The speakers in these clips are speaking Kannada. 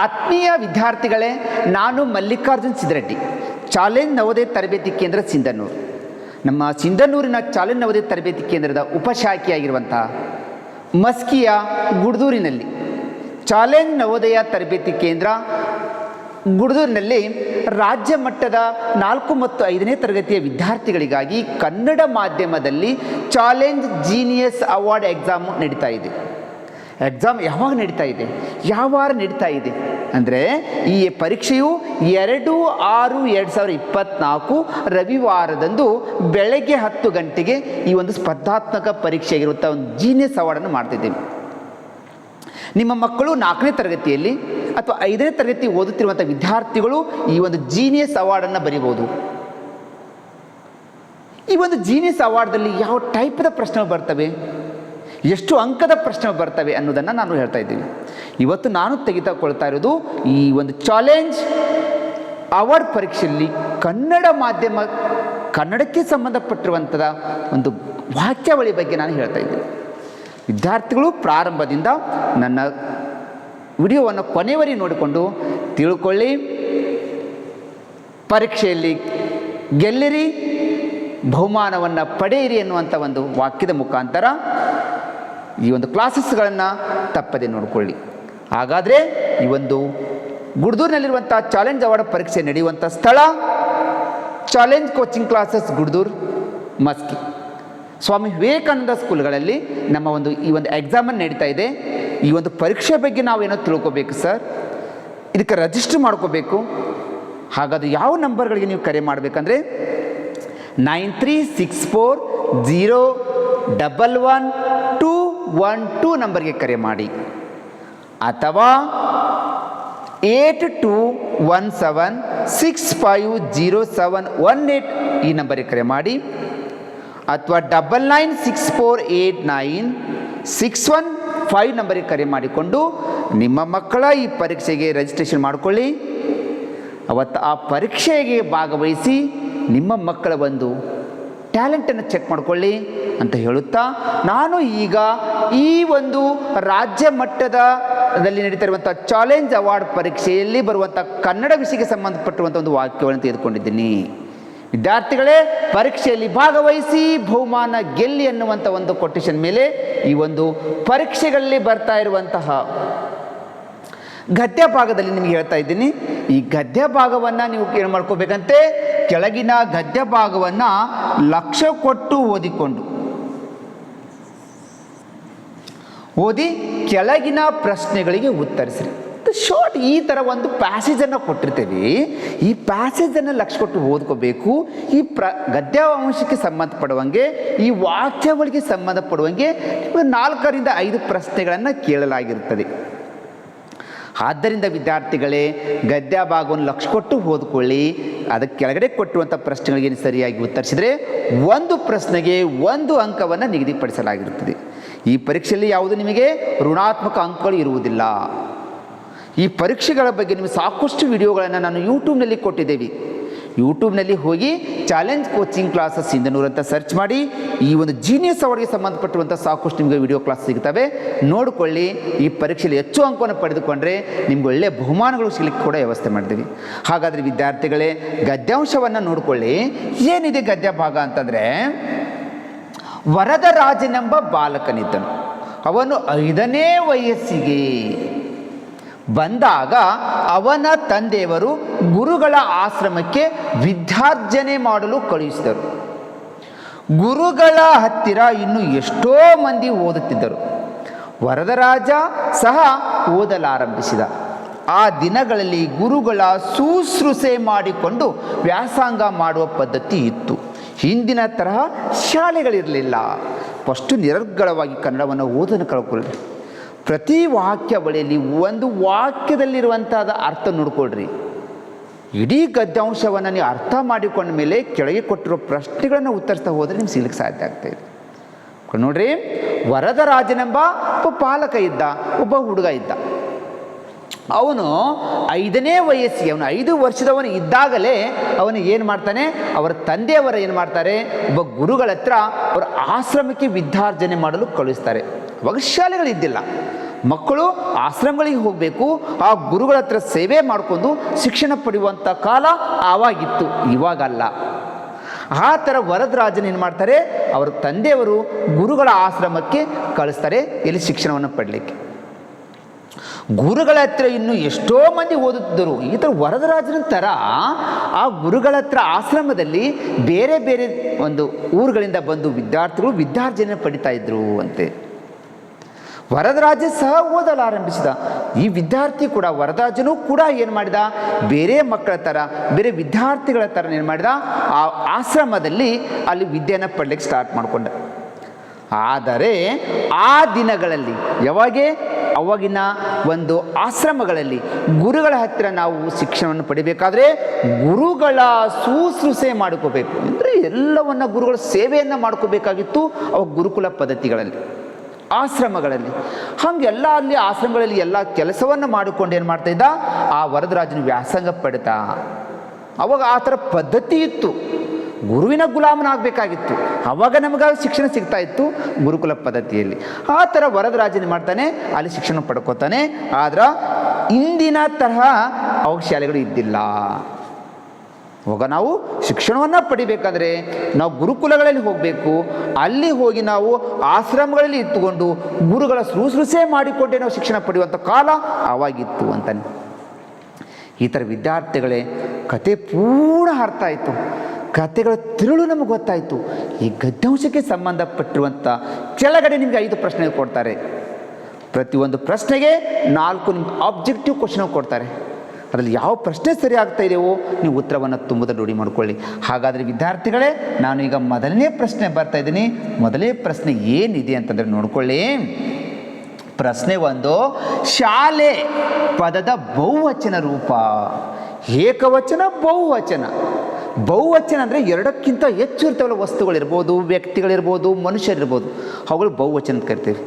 ಆತ್ಮೀಯ ವಿದ್ಯಾರ್ಥಿಗಳೇ, ನಾನು ಮಲ್ಲಿಕಾರ್ಜುನ್ ಸಿದ್ರೆಡ್ಡಿ ಚಾಲೆಂಜ್ ನವೋದಯ ತರಬೇತಿ ಕೇಂದ್ರ ಸಿಂಧನೂರು. ನಮ್ಮ ಸಿಂಧನೂರಿನ ಚಾಲೆಂಜ್ ನವೋದಯ ತರಬೇತಿ ಕೇಂದ್ರದ ಉಪಶಾಖೆಯಾಗಿರುವಂಥ ಮಸ್ಕಿಯ ಗುಡ್ದೂರಿನಲ್ಲಿ, ಚಾಲೆಂಜ್ ನವೋದಯ ತರಬೇತಿ ಕೇಂದ್ರ ಗುಡ್ದೂರಿನಲ್ಲಿ ರಾಜ್ಯ ಮಟ್ಟದ ನಾಲ್ಕು ಮತ್ತು ಐದನೇ ತರಗತಿಯ ವಿದ್ಯಾರ್ಥಿಗಳಿಗಾಗಿ ಕನ್ನಡ ಮಾಧ್ಯಮದಲ್ಲಿ ಚಾಲೆಂಜ್ ಜೀನಿಯಸ್ ಅವಾರ್ಡ್ ಎಕ್ಸಾಮ್ ನಡೀತಾ ಇದೆ. ಎಕ್ಸಾಮ್ ಯಾವಾಗ ನಡೀತಾ ಇದೆ? ಯಾವಾರ ನಡೀತಾ ಇದೆ? ಅಂದರೆ ಈ ಪರೀಕ್ಷೆಯು ಎರಡು ಆರು ಎರಡು ಸಾವಿರದ ಇಪ್ಪತ್ತ್ನಾಲ್ಕು ರವಿವಾರದಂದು ಬೆಳಗ್ಗೆ ಹತ್ತು ಗಂಟೆಗೆ ಈ ಒಂದು ಸ್ಪರ್ಧಾತ್ಮಕ ಪರೀಕ್ಷೆಯಾಗಿರುವಂಥ ಒಂದು ಜೀನಿಯಸ್ ಅವಾರ್ಡನ್ನು ಮಾಡ್ತಿದ್ದೀವಿ ನಿಮ್ಮ ಮಕ್ಕಳು ನಾಲ್ಕನೇ ತರಗತಿಯಲ್ಲಿ ಅಥವಾ ಐದನೇ ತರಗತಿ ಓದುತ್ತಿರುವಂಥ ವಿದ್ಯಾರ್ಥಿಗಳು ಈ ಒಂದು ಜೀನಿಯಸ್ ಅವಾರ್ಡನ್ನು ಬರೀಬೋದು ಈ ಒಂದು ಜೀನಿಯಸ್ ಅವಾರ್ಡ್ದಲ್ಲಿ ಯಾವ ಟೈಪ್ದ ಪ್ರಶ್ನೆಗಳು ಬರ್ತವೆ? ಎಷ್ಟು ಅಂಕದ ಪ್ರಶ್ನೆ ಬರ್ತವೆ ಅನ್ನೋದನ್ನು ನಾನು ಹೇಳ್ತಾ ಇದ್ದೀನಿ. ಇವತ್ತು ನಾನು ತೆಗೆದುಕೊಳ್ತಾ ಇರೋದು ಈ ಒಂದು ಚಾಲೆಂಜ್ ಅವಾರ್ಡ್ ಪರೀಕ್ಷೆಯಲ್ಲಿ ಕನ್ನಡ ಮಾಧ್ಯಮ, ಕನ್ನಡಕ್ಕೆ ಸಂಬಂಧಪಟ್ಟಿರುವಂಥದ ಒಂದು ವಾಕ್ಯಾವಳಿ ಬಗ್ಗೆ ನಾನು ಹೇಳ್ತಾ ಇದ್ದೀನಿ. ವಿದ್ಯಾರ್ಥಿಗಳು ಪ್ರಾರಂಭದಿಂದ ನನ್ನ ವಿಡಿಯೋವನ್ನು ಕೊನೆಯವರೆಗೆ ನೋಡಿಕೊಂಡು ತಿಳ್ಕೊಳ್ಳಿ. ಪರೀಕ್ಷೆಯಲ್ಲಿ ಗೆಲ್ಲಿರಿ, ಬಹುಮಾನವನ್ನು ಪಡೆಯಿರಿ ಎನ್ನುವಂಥ ಒಂದು ವಾಕ್ಯದ ಮುಖಾಂತರ ಈ ಒಂದು ಕ್ಲಾಸಸ್ಗಳನ್ನು ತಪ್ಪದೆ ನೋಡಿಕೊಳ್ಳಿ. ಹಾಗಾದರೆ ಈ ಒಂದು ಗುಡ್ದೂರಿನಲ್ಲಿರುವಂಥ ಚಾಲೆಂಜ್ ಅವಾರ್ಡ್ ಪರೀಕ್ಷೆ ನಡೆಯುವಂಥ ಸ್ಥಳ, challenge coaching classes Gudur Maski. Swami Vivekananda ಸ್ಕೂಲ್ಗಳಲ್ಲಿ ನಮ್ಮ ಒಂದು ಈ ಒಂದು ಎಕ್ಸಾಮನ್ನು ನಡೀತಾ ಇದೆ. ಈ ಒಂದು ಪರೀಕ್ಷೆ ಬಗ್ಗೆ ನಾವೇನೋ ತಿಳ್ಕೊಬೇಕು ಸರ್. ಇದಕ್ಕೆ ರಜಿಸ್ಟರ್ ಮಾಡ್ಕೋಬೇಕು. ಹಾಗಾದ್ರೆ ಯಾವ ನಂಬರ್ಗಳಿಗೆ ನೀವು ಕರೆ ಮಾಡಬೇಕಂದ್ರೆ nine three six four zero double one one two ನಂಬರ್ಗೆ ಕರೆ ಮಾಡಿ. ಅಥವಾ eight two one seven six five zero seven one eight ಈ ನಂಬರಿಗೆ ಕರೆ ಮಾಡಿ. ಅಥವಾ double nine six four eight nine six one five ನಂಬರಿಗೆ ಕರೆ ಮಾಡಿಕೊಂಡು ನಿಮ್ಮ ಮಕ್ಕಳ ಈ ಪರೀಕ್ಷೆಗೆ ರಿಜಿಸ್ಟ್ರೇಷನ್ ಮಾಡಿಕೊಳ್ಳಿ. ಅವತ್ತು ಆ ಪರೀಕ್ಷೆಗೆ ಭಾಗವಹಿಸಿ ನಿಮ್ಮ ಮಕ್ಕಳ ಒಂದು ಟ್ಯಾಲೆಂಟನ್ನು ಚೆಕ್ ಮಾಡಿಕೊಳ್ಳಿ. ಅಂತ ಹೇಳುತ್ತಾ, ನಾನು ಈಗ ಈ ಒಂದು ರಾಜ್ಯ ಮಟ್ಟದಲ್ಲಿ ನಡೀತಾ ಇರುವಂಥ ಚಾಲೆಂಜ್ ಅವಾರ್ಡ್ ಪರೀಕ್ಷೆಯಲ್ಲಿ ಬರುವಂಥ ಕನ್ನಡ ವಿಷಯಕ್ಕೆ ಸಂಬಂಧಪಟ್ಟಿರುವಂಥ ಒಂದು ವಾಕ್ಯವನ್ನು ತೆಗೆದುಕೊಂಡಿದ್ದೀನಿ. ವಿದ್ಯಾರ್ಥಿಗಳೇ, ಪರೀಕ್ಷೆಯಲ್ಲಿ ಭಾಗವಹಿಸಿ ಬಹುಮಾನ ಗೆಲ್ಲಿ ಅನ್ನುವಂಥ ಒಂದು ಕೊಟೇಶನ್ ಮೇಲೆ ಈ ಒಂದು ಪರೀಕ್ಷೆಗಳಲ್ಲಿ ಬರ್ತಾ ಇರುವಂತಹ ಗದ್ಯ ಭಾಗದಲ್ಲಿ ನಿಮಗೆ ಹೇಳ್ತಾ ಇದ್ದೀನಿ. ಈ ಗದ್ಯ ಭಾಗವನ್ನು ನೀವು ಏನು ಮಾಡ್ಕೋಬೇಕಂತೆ? ಕೆಳಗಿನ ಗದ್ಯ ಭಾಗವನ್ನು ಲಕ್ಷ್ಯ ಕೊಟ್ಟು ಓದಿಕೊಂಡು ಓದಿ ಕೆಳಗಿನ ಪ್ರಶ್ನೆಗಳಿಗೆ ಉತ್ತರಿಸಿರಿ. ಶಾರ್ಟ್ ಈ ಥರ ಒಂದು ಪ್ಯಾಸೇಜನ್ನು ಕೊಟ್ಟಿರ್ತೀವಿ. ಈ ಪ್ಯಾಸೇಜನ್ನು ಲಕ್ಷ ಕೊಟ್ಟು ಓದ್ಕೋಬೇಕು. ಈ ಪ್ರ ಗದ್ಯಾಂಶಕ್ಕೆ ಸಂಬಂಧಪಡುವಂಗೆ, ಈ ವಾಕ್ಯಗಳಿಗೆ ಸಂಬಂಧಪಡುವಂಗೆ ನಾಲ್ಕರಿಂದ ಐದು ಪ್ರಶ್ನೆಗಳನ್ನು ಕೇಳಲಾಗಿರುತ್ತದೆ. ಆದ್ದರಿಂದ ವಿದ್ಯಾರ್ಥಿಗಳೇ, ಗದ್ಯ ಭಾಗವನ್ನು ಲಕ್ಷ ಕೊಟ್ಟು ಓದ್ಕೊಳ್ಳಿ. ಅದಕ್ಕೆ ಕೆಳಗಡೆ ಕೊಟ್ಟುವಂಥ ಪ್ರಶ್ನೆಗಳಿಗೆ ಸರಿಯಾಗಿ ಉತ್ತರಿಸಿದರೆ ಒಂದು ಪ್ರಶ್ನೆಗೆ ಒಂದು ಅಂಕವನ್ನು ನಿಗದಿಪಡಿಸಲಾಗಿರುತ್ತದೆ. ಈ ಪರೀಕ್ಷೆಯಲ್ಲಿ ಯಾವುದು ನಿಮಗೆ ಋಣಾತ್ಮಕ ಅಂಕಗಳು ಇರುವುದಿಲ್ಲ. ಈ ಪರೀಕ್ಷೆಗಳ ಬಗ್ಗೆ ನಿಮಗೆ ಸಾಕಷ್ಟು ವಿಡಿಯೋಗಳನ್ನು ನಾನು ಯೂಟ್ಯೂಬ್ನಲ್ಲಿ ಕೊಟ್ಟಿದ್ದೇವೆ. ಯೂಟ್ಯೂಬ್ನಲ್ಲಿ ಹೋಗಿ ಚಾಲೆಂಜ್ ಕೋಚಿಂಗ್ ಕ್ಲಾಸಸ್ ಇಂದನೂರು ಅಂತ ಸರ್ಚ್ ಮಾಡಿ. ಈ ಒಂದು ಜೀನಿಯಸ್ ಅವರಿಗೆ ಸಂಬಂಧಪಟ್ಟಿರುವಂಥ ಸಾಕಷ್ಟು ನಿಮಗೆ ವಿಡಿಯೋ ಕ್ಲಾಸ್ ಸಿಗ್ತವೆ. ನೋಡಿಕೊಳ್ಳಿ, ಈ ಪರೀಕ್ಷೆಯಲ್ಲಿ ಹೆಚ್ಚು ಅಂಕವನ್ನು ಪಡೆದುಕೊಂಡ್ರೆ ನಿಮ್ಗೆ ಒಳ್ಳೆಯ ಬಹುಮಾನಗಳು ಸಿಗಲಿಕ್ಕೆ ಕೂಡ ವ್ಯವಸ್ಥೆ ಮಾಡ್ತೀವಿ. ಹಾಗಾದರೆ ವಿದ್ಯಾರ್ಥಿಗಳೇ, ಗದ್ಯಾಂಶವನ್ನು ನೋಡಿಕೊಳ್ಳಿ. ಏನಿದೆ ಗದ್ಯ ಭಾಗ ಅಂತಂದರೆ ವರದರಾಜನೆಂಬ ಬಾಲಕನಿದ್ದನು. ಅವನು ಐದನೇ ವಯಸ್ಸಿಗೆ ಬಂದಾಗ ಅವನ ತಂದೆಯವರು ಗುರುಗಳ ಆಶ್ರಮಕ್ಕೆ ವಿದ್ಯಾರ್ಜನೆ ಮಾಡಲು ಕಳುಹಿಸಿದರು. ಗುರುಗಳ ಹತ್ತಿರ ಇನ್ನು ಎಷ್ಟೋ ಮಂದಿ ಓದುತ್ತಿದ್ದರು. ವರದರಾಜ ಸಹ ಓದಲಾರಂಭಿಸಿದ. ಆ ದಿನಗಳಲ್ಲಿ ಗುರುಗಳ ಶುಶ್ರೂಷೆ ಮಾಡಿಕೊಂಡು ವ್ಯಾಸಂಗ ಮಾಡುವ ಪದ್ಧತಿ ಇತ್ತು. ಹಿಂದಿನ ತರಹ ಶಾಲೆಗಳಿರಲಿಲ್ಲ. ಫಸ್ಟು ನಿರರ್ಗಳವಾಗಿ ಕನ್ನಡವನ್ನು ಓದನ್ನು ಕಳ್ಕೊಳ್ಳಿ. ಪ್ರತಿ ವಾಕ್ಯ ಬಳಿಯಲ್ಲಿ ಒಂದು ವಾಕ್ಯದಲ್ಲಿರುವಂಥದ್ದು ಅರ್ಥ ನೋಡ್ಕೊಳ್ರಿ. ಇಡೀ ಗದ್ಯಾಂಶವನ್ನು ನೀವು ಅರ್ಥ ಮಾಡಿಕೊಂಡ ಮೇಲೆ ಕೆಳಗೆ ಕೊಟ್ಟಿರೋ ಪ್ರಶ್ನೆಗಳನ್ನು ಉತ್ತರಿಸ್ತಾ ಹೋದರೆ ನಿಮ್ಗೆ ಸಿಗ್ಲಿಕ್ಕೆ ಸಾಧ್ಯ ಆಗ್ತಾಯಿದೆ ನೋಡ್ರಿ, ವರದರಾಜನೆಂಬ ಒಬ್ಬ ಪಾಲಕ ಇದ್ದ, ಒಬ್ಬ ಹುಡುಗ ಇದ್ದ. ಅವನು ಐದನೇ ವಯಸ್ಸಿಗೆ, ಅವನು ಐದು ವರ್ಷದವನು ಇದ್ದಾಗಲೇ ಅವನು ಏನು ಮಾಡ್ತಾನೆ? ಅವರ ತಂದೆಯವರು ಏನು ಮಾಡ್ತಾರೆ? ಒಬ್ಬ ಗುರುಗಳ ಹತ್ರ ಅವರ ಆಶ್ರಮಕ್ಕೆ ವಿದ್ಯಾರ್ಜನೆ ಮಾಡಲು ಕಳುಹಿಸ್ತಾರೆ. ಅವಾಗ ಶಾಲೆಗಳಿದ್ದಿಲ್ಲ ಮಕ್ಕಳು ಆಶ್ರಮಗಳಿಗೆ ಹೋಗಬೇಕು, ಆ ಗುರುಗಳ ಹತ್ರ ಸೇವೆ ಮಾಡಿಕೊಂಡು ಶಿಕ್ಷಣ ಪಡೆಯುವಂಥ ಕಾಲ ಆವಾಗಿತ್ತು, ಇವಾಗಲ್ಲ. ಆ ಥರ ವರದರಾಜನ ಏನು ಮಾಡ್ತಾರೆ? ಅವರ ತಂದೆಯವರು ಗುರುಗಳ ಆಶ್ರಮಕ್ಕೆ ಕಳಿಸ್ತಾರೆ, ಇಲ್ಲಿ ಶಿಕ್ಷಣವನ್ನು ಪಡಲಿಕ್ಕೆ. ಗುರುಗಳ ಹತ್ರ ಇನ್ನು ಎಷ್ಟೋ ಮಂದಿ ಓದುತ್ತಿದ್ದರು. ಈ ಥರ ವರದರಾಜನ ಥರ ಆ ಗುರುಗಳ ಹತ್ರ ಆಶ್ರಮದಲ್ಲಿ ಬೇರೆ ಬೇರೆ ಒಂದು ಊರುಗಳಿಂದ ಬಂದು ವಿದ್ಯಾರ್ಥಿಗಳು ವಿದ್ಯಾರ್ಜನೆ ಪಡಿತಾ ಇದ್ರು ಅಂತೆ. ವರದರಾಜ ಸಹ ಓದಲು ಆರಂಭಿಸಿದ ಈ ವಿದ್ಯಾರ್ಥಿ ಕೂಡ, ವರದರಾಜನೂ ಕೂಡ ಏನು ಮಾಡಿದ? ಬೇರೆ ಮಕ್ಕಳ ಥರ, ಬೇರೆ ವಿದ್ಯಾರ್ಥಿಗಳ ಥರ ಏನು ಮಾಡಿದ? ಆ ಆಶ್ರಮದಲ್ಲಿ ಅಲ್ಲಿ ವಿದ್ಯೆಯನ್ನು ಪಡ್ಲಿಕ್ಕೆ ಸ್ಟಾರ್ಟ್ ಮಾಡಿಕೊಂಡ. ಆದರೆ ಆ ದಿನಗಳಲ್ಲಿ, ಯಾವಾಗೆ? ಅವಾಗಿನ ಒಂದು ಆಶ್ರಮಗಳಲ್ಲಿ ಗುರುಗಳ ಹತ್ತಿರ ನಾವು ಶಿಕ್ಷಣವನ್ನು ಪಡಿಬೇಕಾದ್ರೆ ಗುರುಗಳ ಶುಶ್ರೂಷೆ ಮಾಡ್ಕೋಬೇಕು. ಅಂದರೆ ಎಲ್ಲವನ್ನ ಗುರುಗಳ ಸೇವೆಯನ್ನು ಮಾಡ್ಕೋಬೇಕಾಗಿತ್ತು ಅವ ಗುರುಕುಲ ಪದ್ಧತಿಗಳಲ್ಲಿ, ಆಶ್ರಮಗಳಲ್ಲಿ. ಹಂಗೆಲ್ಲ ಅಲ್ಲಿ ಆಶ್ರಮಗಳಲ್ಲಿ ಎಲ್ಲ ಕೆಲಸವನ್ನು ಮಾಡಿಕೊಂಡು ಏನು ಮಾಡ್ತಾ ಇದ್ದ? ಆ ವರದರಾಜನ ವ್ಯಾಸಂಗ ಪಡಿತಾ. ಅವಾಗ ಆ ಥರ ಪದ್ಧತಿ ಇತ್ತು. ಗುರುವಿನ ಗುಲಾಮನಾಗಬೇಕಾಗಿತ್ತು. ಅವಾಗ ನಮಗೆ ಶಿಕ್ಷಣ ಸಿಗ್ತಾ ಇತ್ತು ಗುರುಕುಲ ಪದ್ಧತಿಯಲ್ಲಿ. ಆ ಥರ ವರದರಾಜನ ಮಾಡ್ತಾನೆ, ಅಲ್ಲಿ ಶಿಕ್ಷಣ ಪಡ್ಕೋತಾನೆ. ಆದ್ರೆ ಇಂದಿನ ತರಹ ಅವಾಗ ಇದ್ದಿಲ್ಲ. ಅವಾಗ ನಾವು ಶಿಕ್ಷಣವನ್ನು ಪಡಿಬೇಕಾದ್ರೆ ನಾವು ಗುರುಕುಲಗಳಲ್ಲಿ ಹೋಗಬೇಕು. ಅಲ್ಲಿ ಹೋಗಿ ನಾವು ಆಶ್ರಮಗಳಲ್ಲಿ ಇತ್ತುಕೊಂಡು ಗುರುಗಳ ಶುಶ್ರೂಷೆ ಮಾಡಿಕೊಂಡೆ ನಾವು ಶಿಕ್ಷಣ ಪಡೆಯುವಂಥ ಕಾಲ ಆವಾಗಿತ್ತು ಅಂತಾನೆ. ಈ ಥರ ವಿದ್ಯಾರ್ಥಿಗಳೇ ಕತೆ ಪೂರ್ಣ ಅರ್ಥ ಆಯಿತು. ಕತೆಗಳ ತಿರುಳು ನಮಗೆ ಗೊತ್ತಾಯಿತು. ಈ ಗದ್ಯಾಂಶಕ್ಕೆ ಸಂಬಂಧಪಟ್ಟಿರುವಂಥ ಕೆಳಗಡೆ ನಿಮಗೆ ಐದು ಪ್ರಶ್ನೆ ಕೊಡ್ತಾರೆ. ಪ್ರತಿಯೊಂದು ಪ್ರಶ್ನೆಗೆ ನಾಲ್ಕು ನಿಮ್ಗೆ ಆಬ್ಜೆಕ್ಟಿವ್ ಕ್ವಶನ್ ಕೊಡ್ತಾರೆ. ಅದರಲ್ಲಿ ಯಾವ ಪ್ರಶ್ನೆ ಸರಿ ಆಗ್ತಾ ಇದೆಯೋ ನೀವು ಉತ್ತರವನ್ನು ತುಂಬದ ರೂಢಿ ಮಾಡಿಕೊಳ್ಳಿ. ಹಾಗಾದರೆ ವಿದ್ಯಾರ್ಥಿಗಳೇ, ನಾನು ಈಗ ಮೊದಲನೇ ಪ್ರಶ್ನೆ ಬರ್ತಾ ಇದ್ದೀನಿ. ಮೊದಲನೇ ಪ್ರಶ್ನೆ ಏನಿದೆ ಅಂತಂದರೆ ನೋಡ್ಕೊಳ್ಳಿ. ಪ್ರಶ್ನೆ ಒಂದು, ಶಾಲೆ ಪದದ ಬಹುವಚನ ರೂಪ. ಏಕವಚನ, ಬಹುವಚನ. ಬಹುವಚನ ಅಂದರೆ ಎರಡಕ್ಕಿಂತ ಹೆಚ್ಚು ಇರ್ತವಲ್ಲ ವಸ್ತುಗಳಿರ್ಬೋದು, ವ್ಯಕ್ತಿಗಳಿರ್ಬೋದು, ಮನುಷ್ಯರಿರ್ಬೋದು. ಅವುಗಳು ಬಹುವಚನ ಅಂತ ಕರಿತೀವಿ.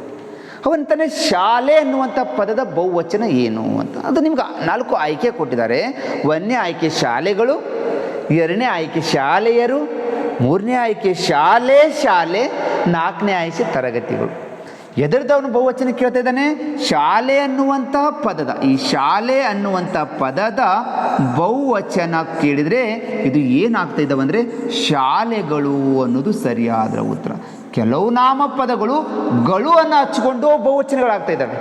ಅವಂತಾನೆ ಶಾಲೆ ಅನ್ನುವಂಥ ಪದದ ಬಹುವಚನ ಏನು ಅಂತ. ಅದು ನಿಮ್ಗೆ ನಾಲ್ಕು ಆಯ್ಕೆ ಕೊಟ್ಟಿದ್ದಾರೆ. ಒಂದನೇ ಆಯ್ಕೆ ಶಾಲೆಗಳು, ಎರಡನೇ ಆಯ್ಕೆ ಶಾಲೆಯರು, ಮೂರನೇ ಆಯ್ಕೆ ಶಾಲೆ ಶಾಲೆ, ನಾಲ್ಕನೇ ಆಯ್ಕೆ ತರಗತಿಗಳು. ಎದುರ್ದವನು ಬಹುವಚನ ಕೇಳ್ತಾ ಇದ್ದಾನೆ. ಶಾಲೆ ಅನ್ನುವಂಥ ಪದದ, ಈ ಶಾಲೆ ಅನ್ನುವಂಥ ಪದದ ಬಹುವಚನ ಕೇಳಿದರೆ ಇದು ಏನಾಗ್ತಾ ಇದ್ದಾವೆ ಅಂದರೆ ಶಾಲೆಗಳು ಅನ್ನೋದು ಸರಿಯಾದ ಉತ್ತರ. ಕೆಲವು ನಾಮಪದಗಳು ಗಳು ಅನ್ನು ಹಚ್ಕೊಂಡು ಬಹುವಚನಗಳಾಗ್ತಾ ಇದ್ದಾವೆ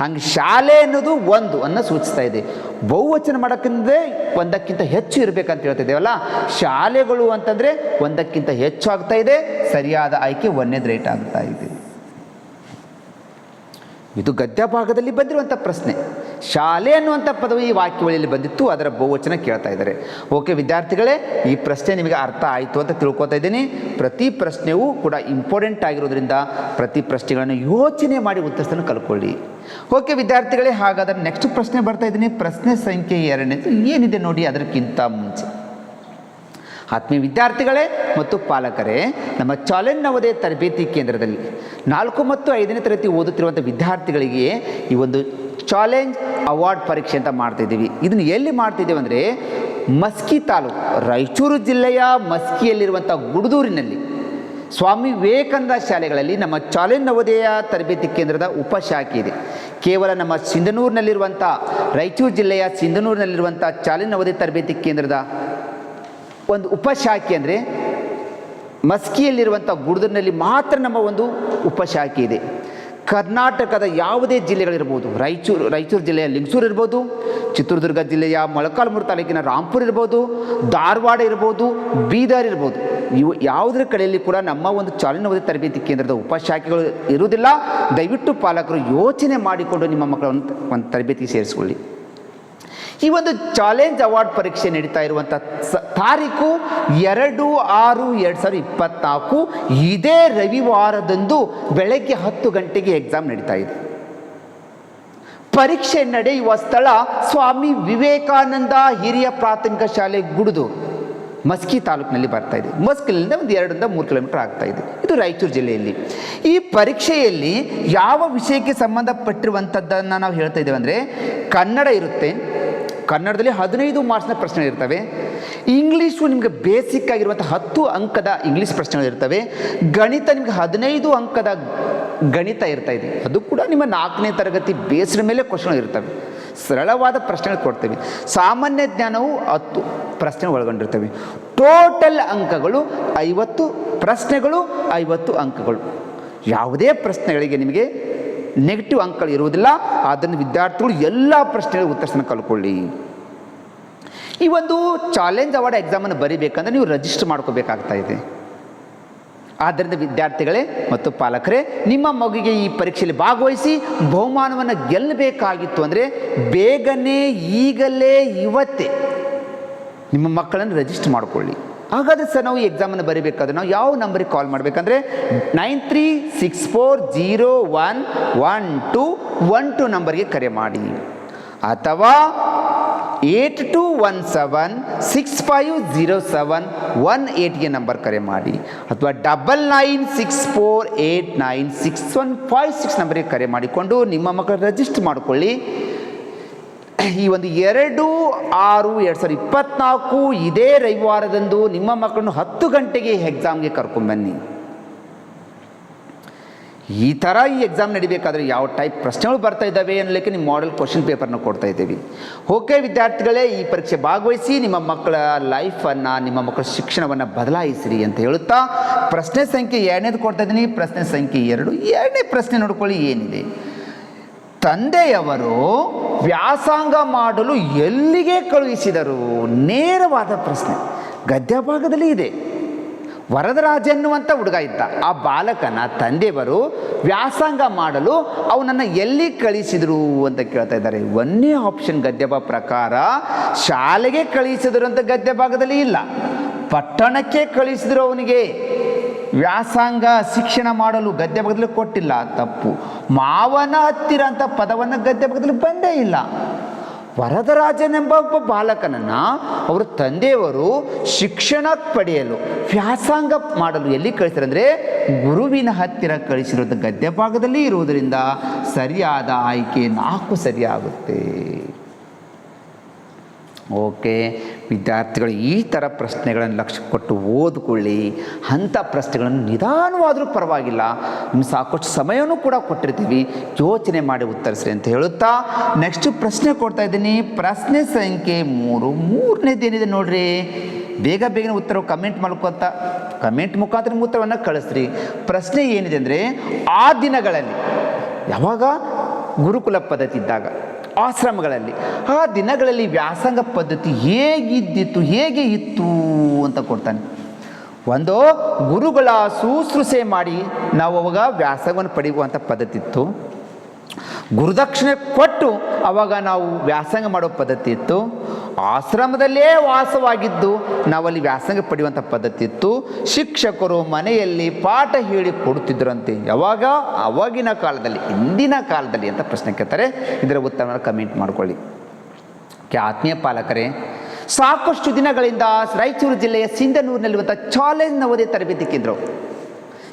ಹಂಗೆ ಶಾಲೆ ಅನ್ನೋದು ಒಂದು ಅನ್ನು ಸೂಚಿಸ್ತಾ ಇದೆ. ಬಹುವಚನ ಮಾಡೋಕ್ಕಿಂತ ಒಂದಕ್ಕಿಂತ ಹೆಚ್ಚು ಇರಬೇಕಂತ ಹೇಳ್ತಾ ಇದ್ದೇವಲ್ಲ? ಶಾಲೆಗಳು ಅಂತಂದರೆ ಒಂದಕ್ಕಿಂತ ಹೆಚ್ಚು ಆಗ್ತಾ ಇದೆ, ಸರಿಯಾದ ಆಯ್ಕೆ ಒಂದೇ ರೇಟ್ ಆಗ್ತಾ ಇದೆ. ಇದು ಗದ್ಯ ಭಾಗದಲ್ಲಿ ಬಂದಿರುವಂಥ ಪ್ರಶ್ನೆ. ಶಾಲೆ ಅನ್ನುವಂಥ ಪದವು ಈ ವಾಕ್ಯಗಳಲ್ಲಿ ಬಂದಿತ್ತು, ಅದರ ಬಹುವಚನ ಕೇಳ್ತಾ ಇದ್ದಾರೆ. ಓಕೆ ವಿದ್ಯಾರ್ಥಿಗಳೇ, ಈ ಪ್ರಶ್ನೆ ನಿಮಗೆ ಅರ್ಥ ಆಯಿತು ಅಂತ ತಿಳ್ಕೊತಾ ಇದ್ದೀನಿ. ಪ್ರತಿ ಪ್ರಶ್ನೆಯೂ ಕೂಡ ಇಂಪಾರ್ಟೆಂಟ್ ಆಗಿರೋದ್ರಿಂದ ಪ್ರತಿ ಪ್ರಶ್ನೆಗಳನ್ನು ಯೋಚನೆ ಮಾಡಿ ಉತ್ತರಿಸಲು ಕಲ್ಕೊಳ್ಳಿ. ಓಕೆ ವಿದ್ಯಾರ್ಥಿಗಳೇ, ಹಾಗಾದರೆ ನೆಕ್ಸ್ಟ್ ಪ್ರಶ್ನೆ ಬರ್ತಾ ಇದ್ದೀನಿ. ಪ್ರಶ್ನೆ ಸಂಖ್ಯೆ ಎರಡನೇದು ಏನಿದೆ ನೋಡಿ ಅದಕ್ಕಿಂತ ಮುಂಚೆ. ಆತ್ಮೀಯ ವಿದ್ಯಾರ್ಥಿಗಳೇ ಮತ್ತು ಪಾಲಕರೇ, ನಮ್ಮ ಚಾಲೆಂಜ್ ನವೋದಯ ತರಬೇತಿ ಕೇಂದ್ರದಲ್ಲಿ ನಾಲ್ಕು ಮತ್ತು ಐದನೇ ತರಗತಿ ಓದುತ್ತಿರುವಂಥ ವಿದ್ಯಾರ್ಥಿಗಳಿಗೆ ಈ ಒಂದು ಚಾಲೆಂಜ್ ಅವಾರ್ಡ್ ಪರೀಕ್ಷೆ ಅಂತ ಮಾಡ್ತಿದ್ದೀವಿ. ಇದನ್ನು ಎಲ್ಲಿ ಮಾಡ್ತಿದ್ದೀವಿ ಅಂದರೆ, ಮಸ್ಕಿ ತಾಲೂಕು, ರಾಯಚೂರು ಜಿಲ್ಲೆಯ ಮಸ್ಕಿಯಲ್ಲಿರುವಂಥ ಗುಡದೂರಿನಲ್ಲಿ ಸ್ವಾಮಿ ವಿವೇಕಾನಂದ ಶಾಲೆಗಳಲ್ಲಿ ನಮ್ಮ ಚಾಲೆಂಜ್ ನವೋದಯ ತರಬೇತಿ ಕೇಂದ್ರದ ಉಪಶಾಖೆ ಇದೆ. ಕೇವಲ ನಮ್ಮ ಸಿಂಧನೂರಿನಲ್ಲಿರುವಂಥ ರಾಯಚೂರು ಜಿಲ್ಲೆಯ ಸಿಂಧನೂರಿನಲ್ಲಿರುವಂಥ ಚಾಲೆಂಜ್ ನವೋದಯ ತರಬೇತಿ ಕೇಂದ್ರದ ಒಂದು ಉಪಶಾಖೆ ಅಂದರೆ ಮಸ್ಕಿಯಲ್ಲಿರುವಂಥ ಗುಡದೂರಿನಲ್ಲಿ ಮಾತ್ರ ನಮ್ಮ ಒಂದು ಉಪಶಾಖೆ ಇದೆ. ಕರ್ನಾಟಕದ ಯಾವುದೇ ಜಿಲ್ಲೆಗಳಿರ್ಬೋದು, ರಾಯಚೂರು ರಾಯಚೂರು ಜಿಲ್ಲೆಯ ಲಿಂಗಸೂರು ಇರ್ಬೋದು, ಚಿತ್ರದುರ್ಗ ಜಿಲ್ಲೆಯ ಮೊಳಕಾಲ್ಮೂರು ತಾಲೂಕಿನ ರಾಂಪುರ ಇರ್ಬೋದು, ಧಾರವಾಡ ಇರ್ಬೋದು, ಬೀದರ್ ಇರ್ಬೋದು, ಇವು ಯಾವುದರ ಕಡೆಯಲ್ಲಿ ಕೂಡ ನಮ್ಮ ಒಂದು ಚಾಲನವಧಿ ತರಬೇತಿ ಕೇಂದ್ರದ ಉಪಶಾಖೆಗಳು ಇರುವುದಿಲ್ಲ. ದಯವಿಟ್ಟು ಪಾಲಕರು ಯೋಚನೆ ಮಾಡಿಕೊಂಡು ನಿಮ್ಮ ಮಕ್ಕಳನ್ನು ಒಂದು ತರಬೇತಿಗೆ ಸೇರಿಸ್ಕೊಳ್ಳಿ. ಈ ಒಂದು ಚಾಲೆಂಜ್ ಅವಾರ್ಡ್ ಪರೀಕ್ಷೆ ನಡೀತಾ ಇರುವಂಥ ತಾರೀಕು ಎರಡು ಆರು ಎರಡು ಸಾವಿರದ ಇಪ್ಪತ್ನಾಲ್ಕು ಇದೇ ರವಿವಾರದಂದು ಬೆಳಗ್ಗೆ ಹತ್ತು ಗಂಟೆಗೆ ಎಕ್ಸಾಮ್ ನಡೀತಾ ಇದೆ. ಪರೀಕ್ಷೆ ನಡೆಯುವ ಸ್ಥಳ ಸ್ವಾಮಿ ವಿವೇಕಾನಂದ ಹಿರಿಯ ಪ್ರಾಥಮಿಕ ಶಾಲೆ ಗುಡುದು, ಮಸ್ಕಿ ತಾಲೂಕಿನಲ್ಲಿ ಬರ್ತಾ ಇದೆ. ಮಸ್ಕಿಲಿಂದ ಒಂದು ಎರಡರಿಂದ ಮೂರು ಕಿಲೋಮೀಟರ್ ಆಗ್ತಾ ಇದೆ. ಇದು ರಾಯಚೂರು ಜಿಲ್ಲೆಯಲ್ಲಿ. ಈ ಪರೀಕ್ಷೆಯಲ್ಲಿ ಯಾವ ವಿಷಯಕ್ಕೆ ಸಂಬಂಧಪಟ್ಟಿರುವಂಥದ್ದನ್ನು ನಾವು ಹೇಳ್ತಾ ಇದ್ದೇವೆ ಅಂದರೆ ಕನ್ನಡ ಇರುತ್ತೆ ಕನ್ನಡದಲ್ಲಿ ಹದಿನೈದು ಮಾರ್ಕ್ಸ್ನ ಪ್ರಶ್ನೆ ಇರ್ತವೆ. ಇಂಗ್ಲೀಷು ನಿಮಗೆ ಬೇಸಿಕ್ ಆಗಿರುವಂಥ ಹತ್ತು ಅಂಕದ ಇಂಗ್ಲೀಷ್ ಪ್ರಶ್ನೆಗಳಿರ್ತವೆ ಗಣಿತ ನಿಮಗೆ ಹದಿನೈದು ಅಂಕದ ಗಣಿತ ಇರ್ತಾ ಇದೆ. ಅದು ಕೂಡ ನಿಮ್ಮ ನಾಲ್ಕನೇ ತರಗತಿ ಬೇಸಿನ ಮೇಲೆ ಕ್ವಶನ್ ಇರ್ತವೆ. ಸರಳವಾದ ಪ್ರಶ್ನೆಗಳು ಕೊಡ್ತೇವೆ. ಸಾಮಾನ್ಯ ಜ್ಞಾನವು ಹತ್ತು ಪ್ರಶ್ನೆ ಒಳಗೊಂಡಿರ್ತವೆ. ಟೋಟಲ್ ಅಂಕಗಳು ಐವತ್ತು, ಪ್ರಶ್ನೆಗಳು ಐವತ್ತು ಅಂಕಗಳು. ಯಾವುದೇ ಪ್ರಶ್ನೆಗಳಿಗೆ ನಿಮಗೆ ನೆಗೆಟಿವ್ ಅಂಕಗಳು ಇರುವುದಿಲ್ಲ ಅದನ್ನು ವಿದ್ಯಾರ್ಥಿಗಳು ಎಲ್ಲ ಪ್ರಶ್ನೆಗಳಿಗೆ ಉತ್ತರಿಸನ್ನು ಕಲ್ಕೊಳ್ಳಿ. ಈ ಒಂದು ಚಾಲೆಂಜ್ ಅವಾರ್ಡ್ ಎಕ್ಸಾಮನ್ನು ಬರೀಬೇಕಂದ್ರೆ ನೀವು ರಿಜಿಸ್ಟರ್ ಮಾಡ್ಕೋಬೇಕಾಗ್ತಾ ಇದೆ. ಆದ್ದರಿಂದ ವಿದ್ಯಾರ್ಥಿಗಳೇ ಮತ್ತು ಪಾಲಕರೇ, ನಿಮ್ಮ ಮಗುವಿಗೆ ಈ ಪರೀಕ್ಷೆಯಲ್ಲಿ ಭಾಗವಹಿಸಿ ಬಹುಮಾನವನ್ನು ಗೆಲ್ಲಬೇಕಾಗಿತ್ತು ಅಂದರೆ ಬೇಗನೆ ಈಗಲೇ ಇವತ್ತೇ ನಿಮ್ಮ ಮಕ್ಕಳನ್ನು ರಿಜಿಸ್ಟರ್ ಮಾಡಿಕೊಳ್ಳಿ. ಹಾಗಾದ್ರೆ ಸರ್ ನಾವು ಎಕ್ಸಾಮನ್ನು ಬರೀಬೇಕಾದ್ರೆ ನಾವು ಯಾವ ನಂಬರಿಗೆ ಕಾಲ್ ಮಾಡಬೇಕಂದ್ರೆ nine three six four zero one one two one two ನಂಬರ್ಗೆ ಕರೆ ಮಾಡಿ. ಅಥವಾ eight two one seven six five zero seven one ಏಟ್ಗೆ number ಕರೆ ಮಾಡಿ. ಅಥವಾ double nine six four eight nine six one five six ನಂಬರಿಗೆ ಕರೆ ಮಾಡಿಕೊಂಡು ನಿಮ್ಮ ಮಕ್ಕಳು ರಿಜಿಸ್ಟರ್ ಮಾಡಿಕೊಳ್ಳಿ. ಈ ಒಂದು ಎರಡು ಆರು ಎರಡು ಸಾವಿರದ ಇಪ್ಪತ್ನಾಲ್ಕು ಇದೇ ರವಿವಾರದಂದು ನಿಮ್ಮ ಮಕ್ಕಳನ್ನು ಹತ್ತು ಗಂಟೆಗೆ ಎಕ್ಸಾಮ್ಗೆ ಕರ್ಕೊಂಬನ್ನಿ ಈ ಥರ ಈ ಎಕ್ಸಾಮ್ ನಡಿಬೇಕಾದ್ರೆ ಯಾವ ಟೈಪ್ ಪ್ರಶ್ನೆಗಳು ಬರ್ತಾ ಇದ್ದಾವೆ ಅನ್ನಲಿಕ್ಕೆ ನಿಮ್ಮ ಮಾಡೆಲ್ ಕ್ವಶನ್ ಪೇಪರ್ನ ಕೊಡ್ತಾ ಇದ್ದೀವಿ. ಓಕೆ ವಿದ್ಯಾರ್ಥಿಗಳೇ, ಈ ಪರೀಕ್ಷೆ ಭಾಗವಹಿಸಿ ನಿಮ್ಮ ಮಕ್ಕಳ ಲೈಫನ್ನು ನಿಮ್ಮ ಮಕ್ಕಳ ಶಿಕ್ಷಣವನ್ನು ಬದಲಾಯಿಸಿರಿ ಅಂತ ಹೇಳುತ್ತಾ ಪ್ರಶ್ನೆ ಸಂಖ್ಯೆ ಎರಡನೇದು ಕೊಡ್ತಾ ಇದ್ದೀನಿ. ಪ್ರಶ್ನೆ ಸಂಖ್ಯೆ ಎರಡು. ಎರಡನೇ ಪ್ರಶ್ನೆ ನೋಡ್ಕೊಳ್ಳಿ ಏನಿದೆ. ತಂದೆಯವರು ವ್ಯಾಸಂಗ ಮಾಡಲು ಎಲ್ಲಿಗೆ ಕಳುಹಿಸಿದರು? ನೇರವಾದ ಪ್ರಶ್ನೆ. ಗದ್ಯ ಭಾಗದಲ್ಲಿ ಇದೆ. ವರದರಾಜ ಎನ್ನುವಂಥ ಹುಡುಗ ಇದ್ದ. ಆ ಬಾಲಕನ ತಂದೆಯವರು ವ್ಯಾಸಂಗ ಮಾಡಲು ಅವನನ್ನು ಎಲ್ಲಿ ಕಳಿಸಿದರು ಅಂತ ಕೇಳ್ತಾ ಇದ್ದಾರೆ. ಒಂದೇ ಆಪ್ಷನ್ ಗದ್ಯ ಪ್ರಕಾರ ಶಾಲೆಗೆ ಕಳಿಸಿದರು ಅಂತ ಗದ್ಯ ಭಾಗದಲ್ಲಿ ಇಲ್ಲ. ಪಟ್ಟಣಕ್ಕೆ ಕಳಿಸಿದರು ಅವನಿಗೆ. ವ್ಯಾಸಂಗ ಶಿಕ್ಷಣ ಮಾಡಲು ಗದ್ಯ ಭಾಗದಲ್ಲಿ ಕೊಟ್ಟಿಲ್ಲ, ತಪ್ಪು. ಮಾವನ ಹತ್ತಿರ ಅಂತ ಪದವನ್ನು ಗದ್ಯ ಭಾಗದಲ್ಲಿ ಬಂದೇ ಇಲ್ಲ. ವರದರಾಜನೆಂಬ ಒಬ್ಬ ಬಾಲಕನನ್ನು ಅವರ ತಂದೆಯವರು ಶಿಕ್ಷಣ ಪಡೆಯಲು, ವ್ಯಾಸಾಂಗ ಮಾಡಲು ಎಲ್ಲಿ ಕಳಿಸ್ತಾರೆ ಅಂದರೆ ಗುರುವಿನ ಹತ್ತಿರ ಕಳಿಸಿರೋದು ಗದ್ಯ ಭಾಗದಲ್ಲಿ ಇರುವುದರಿಂದ ಸರಿಯಾದ ಆಯ್ಕೆ ನಾಲ್ಕು ಸರಿಯಾಗುತ್ತೆ ಓಕೆ. ವಿದ್ಯಾರ್ಥಿಗಳು ಈ ಥರ ಪ್ರಶ್ನೆಗಳನ್ನು ಲಕ್ಷ್ಯ ಕೊಟ್ಟು ಓದ್ಕೊಳ್ಳಿ, ಅಂಥ ಪ್ರಶ್ನೆಗಳನ್ನು ನಿಧಾನವಾದರೂ ಪರವಾಗಿಲ್ಲ. ನಿಮ್ಗೆ ಸಾಕಷ್ಟು ಸಮಯನೂ ಕೂಡ ಕೊಟ್ಟಿರ್ತೀವಿ. ಯೋಚನೆ ಮಾಡಿ ಉತ್ತರಿಸ್ರಿ ಅಂತ ಹೇಳುತ್ತಾ ನೆಕ್ಸ್ಟ್ ಪ್ರಶ್ನೆ ಕೊಡ್ತಾ ಇದ್ದೀನಿ. ಪ್ರಶ್ನೆ ಸಂಖ್ಯೆ ಮೂರು ಮೂರನೇದೇನಿದೆ ನೋಡ್ರಿ? ಬೇಗ ಬೇಗನೆ ಉತ್ತರ ಕಮೆಂಟ್ ಮಾಡ್ಕೊತ ಕಮೆಂಟ್ ಮುಖಾಂತರ ನಿಮ್ಮ ಉತ್ತರವನ್ನು ಕಳಿಸ್ರಿ. ಪ್ರಶ್ನೆ ಏನಿದೆ ಅಂದರೆ, ಆ ದಿನಗಳಲ್ಲಿ, ಯಾವಾಗ ಗುರುಕುಲ ಪದ್ಧತಿ ಇದ್ದಾಗ ಆಶ್ರಮಗಳಲ್ಲಿ. ಆ ದಿನಗಳಲ್ಲಿ ವ್ಯಾಸಂಗ ಪದ್ಧತಿ ಹೇಗಿದ್ದಿತ್ತು, ಹೇಗೆ ಇತ್ತು ಅಂತ ಕೊಡ್ತಾನೆ. ಒಂದು ಗುರುಗಳ ಶುಶ್ರೂಷೆ ಮಾಡಿ ನಾವು ಅವಾಗ ವ್ಯಾಸಂಗವನ್ನು ಪಡೆಯುವಂಥ ಪದ್ಧತಿ ಇತ್ತು. ಗುರುದಕ್ಷಿಣೆ ಕೊಟ್ಟು ಅವಾಗ ನಾವು ವ್ಯಾಸಂಗ ಮಾಡೋ ಪದ್ಧತಿ ಇತ್ತು. ಆಶ್ರಮದಲ್ಲೇ ವಾಸವಾಗಿದ್ದು ನಾವಲ್ಲಿ ವ್ಯಾಸಂಗ ಪಡೆಯುವಂಥ ಪದ್ಧತಿ ಇತ್ತು. ಶಿಕ್ಷಕರು ಮನೆಯಲ್ಲಿ ಪಾಠ ಹೇಳಿ ಕೊಡುತ್ತಿದ್ದರಂತೆ. ಯಾವಾಗ? ಅವಾಗಿನ ಕಾಲದಲ್ಲಿ, ಇಂದಿನ ಕಾಲದಲ್ಲಿ ಅಂತ ಪ್ರಶ್ನೆ ಕೇಳ್ತಾರೆ. ಇದರ ಉತ್ತರವನ್ನು ಕಮೆಂಟ್ ಮಾಡ್ಕೊಳ್ಳಿ. ಆತ್ಮೀಯ ಪಾಲಕರೇ, ಸಾಕಷ್ಟು ದಿನಗಳಿಂದ ರಾಯಚೂರು ಜಿಲ್ಲೆಯ ಸಿಂಧನೂರಿನಲ್ಲಿರುವಂಥ ಚಾಲೆಂಜ್ ನವೋದಯ ತರಬೇತಿ ಕೇಂದ್ರ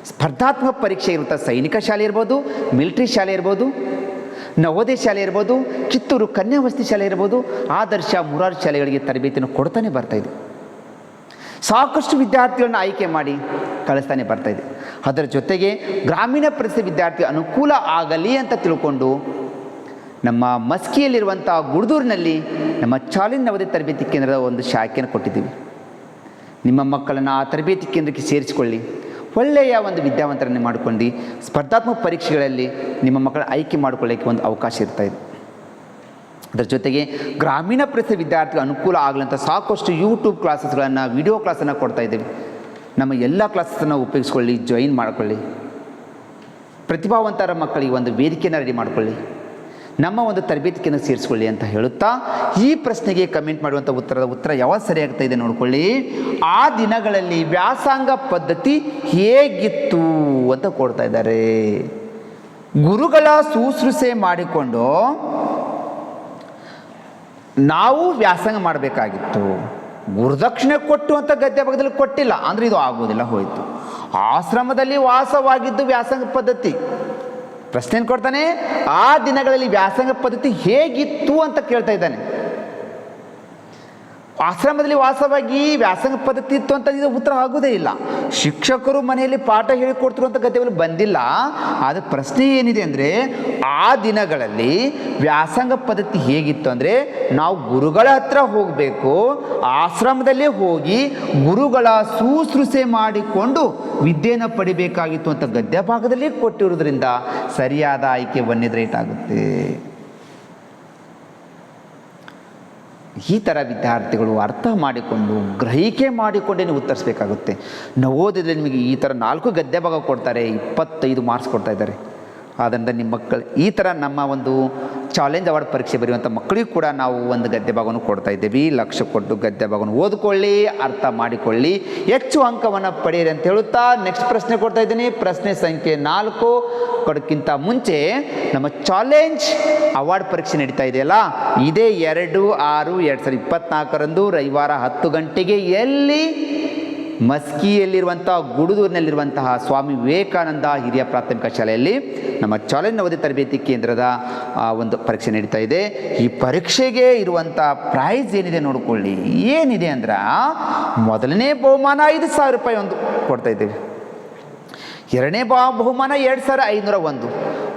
ಸ್ಪರ್ಧಾತ್ಮಕ ಪರೀಕ್ಷೆ ಇರುವಂಥ ಸೈನಿಕ ಶಾಲೆ ಇರ್ಬೋದು, ಮಿಲಿಟರಿ ಶಾಲೆ ಇರ್ಬೋದು ನವೋದಯ ಶಾಲೆ ಇರ್ಬೋದು ಕಿತ್ತೂರು ಕನ್ಯಾವಸ್ತಿ ಶಾಲೆ ಇರ್ಬೋದು ಆದರ್ಶ ಮೂರಾರು ಶಾಲೆಗಳಿಗೆ ತರಬೇತಿಯನ್ನು ಕೊಡ್ತಾನೆ ಬರ್ತಾ ಇದೆ. ಸಾಕಷ್ಟು ವಿದ್ಯಾರ್ಥಿಗಳನ್ನ ಆಯ್ಕೆ ಮಾಡಿ ಕಳಿಸ್ತಾನೆ ಬರ್ತಾ ಇದೆ. ಅದರ ಜೊತೆಗೆ ಗ್ರಾಮೀಣ ಪ್ರದೇಶ ವಿದ್ಯಾರ್ಥಿ ಅನುಕೂಲ ಆಗಲಿ ಅಂತ ತಿಳ್ಕೊಂಡು ನಮ್ಮ ಮಸ್ಕಿಯಲ್ಲಿರುವಂಥ ಗುಡ್ದೂರಿನಲ್ಲಿ ನಮ್ಮ ಚಾಲಿನ್ ನವೋದಯ ತರಬೇತಿ ಕೇಂದ್ರದ ಒಂದು ಶಾಖೆಯನ್ನು ಕೊಟ್ಟಿದ್ದೀವಿ. ನಿಮ್ಮ ಮಕ್ಕಳನ್ನು ಆ ತರಬೇತಿ ಕೇಂದ್ರಕ್ಕೆ ಸೇರಿಸಿಕೊಳ್ಳಿ. ಒಳ್ಳೆಯ ಒಂದು ವಿದ್ಯಾವಂತರನ್ನು ಮಾಡಿಕೊಂಡು ಸ್ಪರ್ಧಾತ್ಮಕ ಪರೀಕ್ಷೆಗಳಲ್ಲಿ ನಿಮ್ಮ ಮಕ್ಕಳ ಆಯ್ಕೆ ಮಾಡಿಕೊಳ್ಳೋಕ್ಕೆ ಒಂದು ಅವಕಾಶ ಇರ್ತಾ ಇದೆ. ಅದರ ಜೊತೆಗೆ ಗ್ರಾಮೀಣ ಪ್ರದೇಶ ವಿದ್ಯಾರ್ಥಿಗಳ ಅನುಕೂಲ ಆಗಲಂತ ಸಾಕಷ್ಟು ಯೂಟ್ಯೂಬ್ ಕ್ಲಾಸಸ್ಗಳನ್ನು ವಿಡಿಯೋ ಕ್ಲಾಸನ್ನು ಕೊಡ್ತಾ ಇದ್ದೀವಿ. ನಮ್ಮ ಎಲ್ಲ ಕ್ಲಾಸಸ್ಸನ್ನು ಉಪಯೋಗಿಸ್ಕೊಳ್ಳಿ ಜಾಯಿನ್ ಮಾಡಿಕೊಳ್ಳಿ. ಪ್ರತಿಭಾವಂತರ ಮಕ್ಕಳಿಗೆ ಒಂದು ವೇದಿಕೆಯನ್ನು ರೆಡಿ ಮಾಡಿಕೊಳ್ಳಿ. ನಮ್ಮ ಒಂದು ತರಬೇತಿ ಕೇಂದ್ರ ಸೇರಿಸ್ಕೊಳ್ಳಿ ಅಂತ ಹೇಳುತ್ತಾ ಈ ಪ್ರಶ್ನೆಗೆ ಕಮೆಂಟ್ ಮಾಡುವಂಥ ಉತ್ತರದ ಉತ್ತರ ಯಾವಾಗ ಸರಿಯಾಗ್ತಾ ಇದೆ ನೋಡ್ಕೊಳ್ಳಿ. ಆ ದಿನಗಳಲ್ಲಿ ವ್ಯಾಸಂಗ ಪದ್ಧತಿ ಹೇಗಿತ್ತು ಅಂತ ಕೊಡ್ತಾ ಇದ್ದಾರೆ. ಗುರುಗಳ ಶುಶ್ರೂಷೆ ಮಾಡಿಕೊಂಡು ನಾವು ವ್ಯಾಸಂಗ ಮಾಡಬೇಕಾಗಿತ್ತು. ಗುರುದಕ್ಷಿಣೆ ಕೊಟ್ಟು ಅಂತ ಗದ್ಯ ಭಾಗದಲ್ಲಿ ಕೊಟ್ಟಿಲ್ಲ, ಅಂದರೆ ಇದು ಆಗೋದಿಲ್ಲ ಹೋಯಿತು. ಆಶ್ರಮದಲ್ಲಿ ವಾಸವಾಗಿದ್ದು ವ್ಯಾಸಂಗ ಪದ್ಧತಿ. ಪ್ರಶ್ನೆ ಏನ್ ಕೊಡ್ತಾನೆ ಆ ದಿನಗಳಲ್ಲಿ ವ್ಯಾಸಂಗ ಪದ್ಧತಿ ಹೇಗಿತ್ತು ಅಂತ ಕೇಳ್ತಾ ಇದ್ದಾನೆ. ಆಶ್ರಮದಲ್ಲಿ ವಾಸವಾಗಿ ವ್ಯಾಸಂಗ ಪದ್ಧತಿ ಇತ್ತು ಅಂತ ಇದು ಉತ್ತರ ಆಗೋದೇ ಇಲ್ಲ. ಶಿಕ್ಷಕರು ಮನೆಯಲ್ಲಿ ಪಾಠ ಹೇಳಿಕೊಡ್ತಿರುವಂಥ ಗದ್ಯಗಳು ಬಂದಿಲ್ಲ. ಆದರೆ ಪ್ರಶ್ನೆ ಏನಿದೆ ಅಂದರೆ, ಆ ದಿನಗಳಲ್ಲಿ ವ್ಯಾಸಂಗ ಪದ್ಧತಿ ಹೇಗಿತ್ತು ಅಂದರೆ, ನಾವು ಗುರುಗಳ ಹತ್ರ ಹೋಗಬೇಕು, ಆಶ್ರಮದಲ್ಲೇ ಹೋಗಿ ಗುರುಗಳ ಶುಶ್ರೂಷೆ ಮಾಡಿಕೊಂಡು ವಿದ್ಯೆಯನ್ನು ಪಡಿಬೇಕಾಗಿತ್ತು ಅಂತ ಗದ್ಯ ಭಾಗದಲ್ಲಿ ಕೊಟ್ಟಿರೋದ್ರಿಂದ ಸರಿಯಾದ ಆಯ್ಕೆ ಬಂದಿದ್ರೆ ರೇಟ್ ಆಗುತ್ತೆ ಈ ಥರ ವಿದ್ಯಾರ್ಥಿಗಳು ಅರ್ಥ ಮಾಡಿಕೊಂಡು ಗ್ರಹಿಕೆ ಮಾಡಿಕೊಂಡೇ ನೀವು ಉತ್ತರಿಸಬೇಕಾಗುತ್ತೆ. ನವೋದಯದಲ್ಲಿ ನಿಮಗೆ ಈ ಥರ ನಾಲ್ಕು ಗದ್ಯ ಭಾಗ ಕೊಡ್ತಾರೆ, ಇಪ್ಪತ್ತೈದು ಮಾರ್ಕ್ಸ್ ಕೊಡ್ತಾ ಇದ್ದಾರೆ. ಆದ್ದರಿಂದ ನಿಮ್ಮ ಮಕ್ಕಳು ಈ ಥರ ನಮ್ಮ ಒಂದು ಚಾಲೆಂಜ್ ಅವಾರ್ಡ್ ಪರೀಕ್ಷೆ ಬರೆಯುವಂಥ ಮಕ್ಕಳಿಗೂ ಕೂಡ ನಾವು ಒಂದು ಗದ್ಯ ಭಾಗವನ್ನು ಕೊಡ್ತಾ ಇದ್ದೇವೆ. ಲಕ್ಷ ಕೊಟ್ಟು ಗದ್ಯ ಭಾಗವನ್ನು ಓದ್ಕೊಳ್ಳಿ, ಅರ್ಥ ಮಾಡಿಕೊಳ್ಳಿ. ಹೆಚ್ಚು ಅಂಕವನ್ನು ಪಡೆಯಿರಿ ಅಂತ ಹೇಳುತ್ತಾ ನೆಕ್ಸ್ಟ್ ಪ್ರಶ್ನೆ ಕೊಡ್ತಾ ಇದ್ದೀನಿ. ಪ್ರಶ್ನೆ ಸಂಖ್ಯೆ ನಾಲ್ಕು. ಕೊಡೋಕ್ಕಿಂತ ಮುಂಚೆ ನಮ್ಮ ಚಾಲೆಂಜ್ ಅವಾರ್ಡ್ ಪರೀಕ್ಷೆ ನಡೀತಾ ಇದೆಯಲ್ಲ ಇದೇ ಎರಡು, ಆರು, ಎರಡು ಸಾವಿರದ ಇಪ್ಪತ್ನಾಲ್ಕರಂದು ರವಿವಾರ ಹತ್ತು ಗಂಟೆಗೆ ಎಲ್ಲಿ ಮಸ್ಕಿಯಲ್ಲಿರುವಂತಹ, ಗುಡುದೂರಿನಲ್ಲಿರುವಂತಹ ಸ್ವಾಮಿ ವಿವೇಕಾನಂದ ಹಿರಿಯ ಪ್ರಾಥಮಿಕ ಶಾಲೆಯಲ್ಲಿ ನಮ್ಮ ಚಾಲೆಂಜ್ ನವೋದಯ ತರಬೇತಿ ಕೇಂದ್ರದ ಒಂದು ಪರೀಕ್ಷೆ ನಡೀತಾ ಇದೆ. ಈ ಪರೀಕ್ಷೆಗೆ ಇರುವಂಥ ಪ್ರೈಸ್ ಏನಿದೆ ನೋಡಿಕೊಳ್ಳಿ. ಏನಿದೆ ಅಂದ್ರೆ ಮೊದಲನೇ ಬಹುಮಾನ ಐದು ಸಾವಿರ ರೂಪಾಯಿ ಒಂದು ಕೊಡ್ತಾ ಇದ್ದೇವೆ. ಎರಡನೇ ಬಹುಮಾನ ಎರಡು ಸಾವಿರ ಐನೂರ ಒಂದು.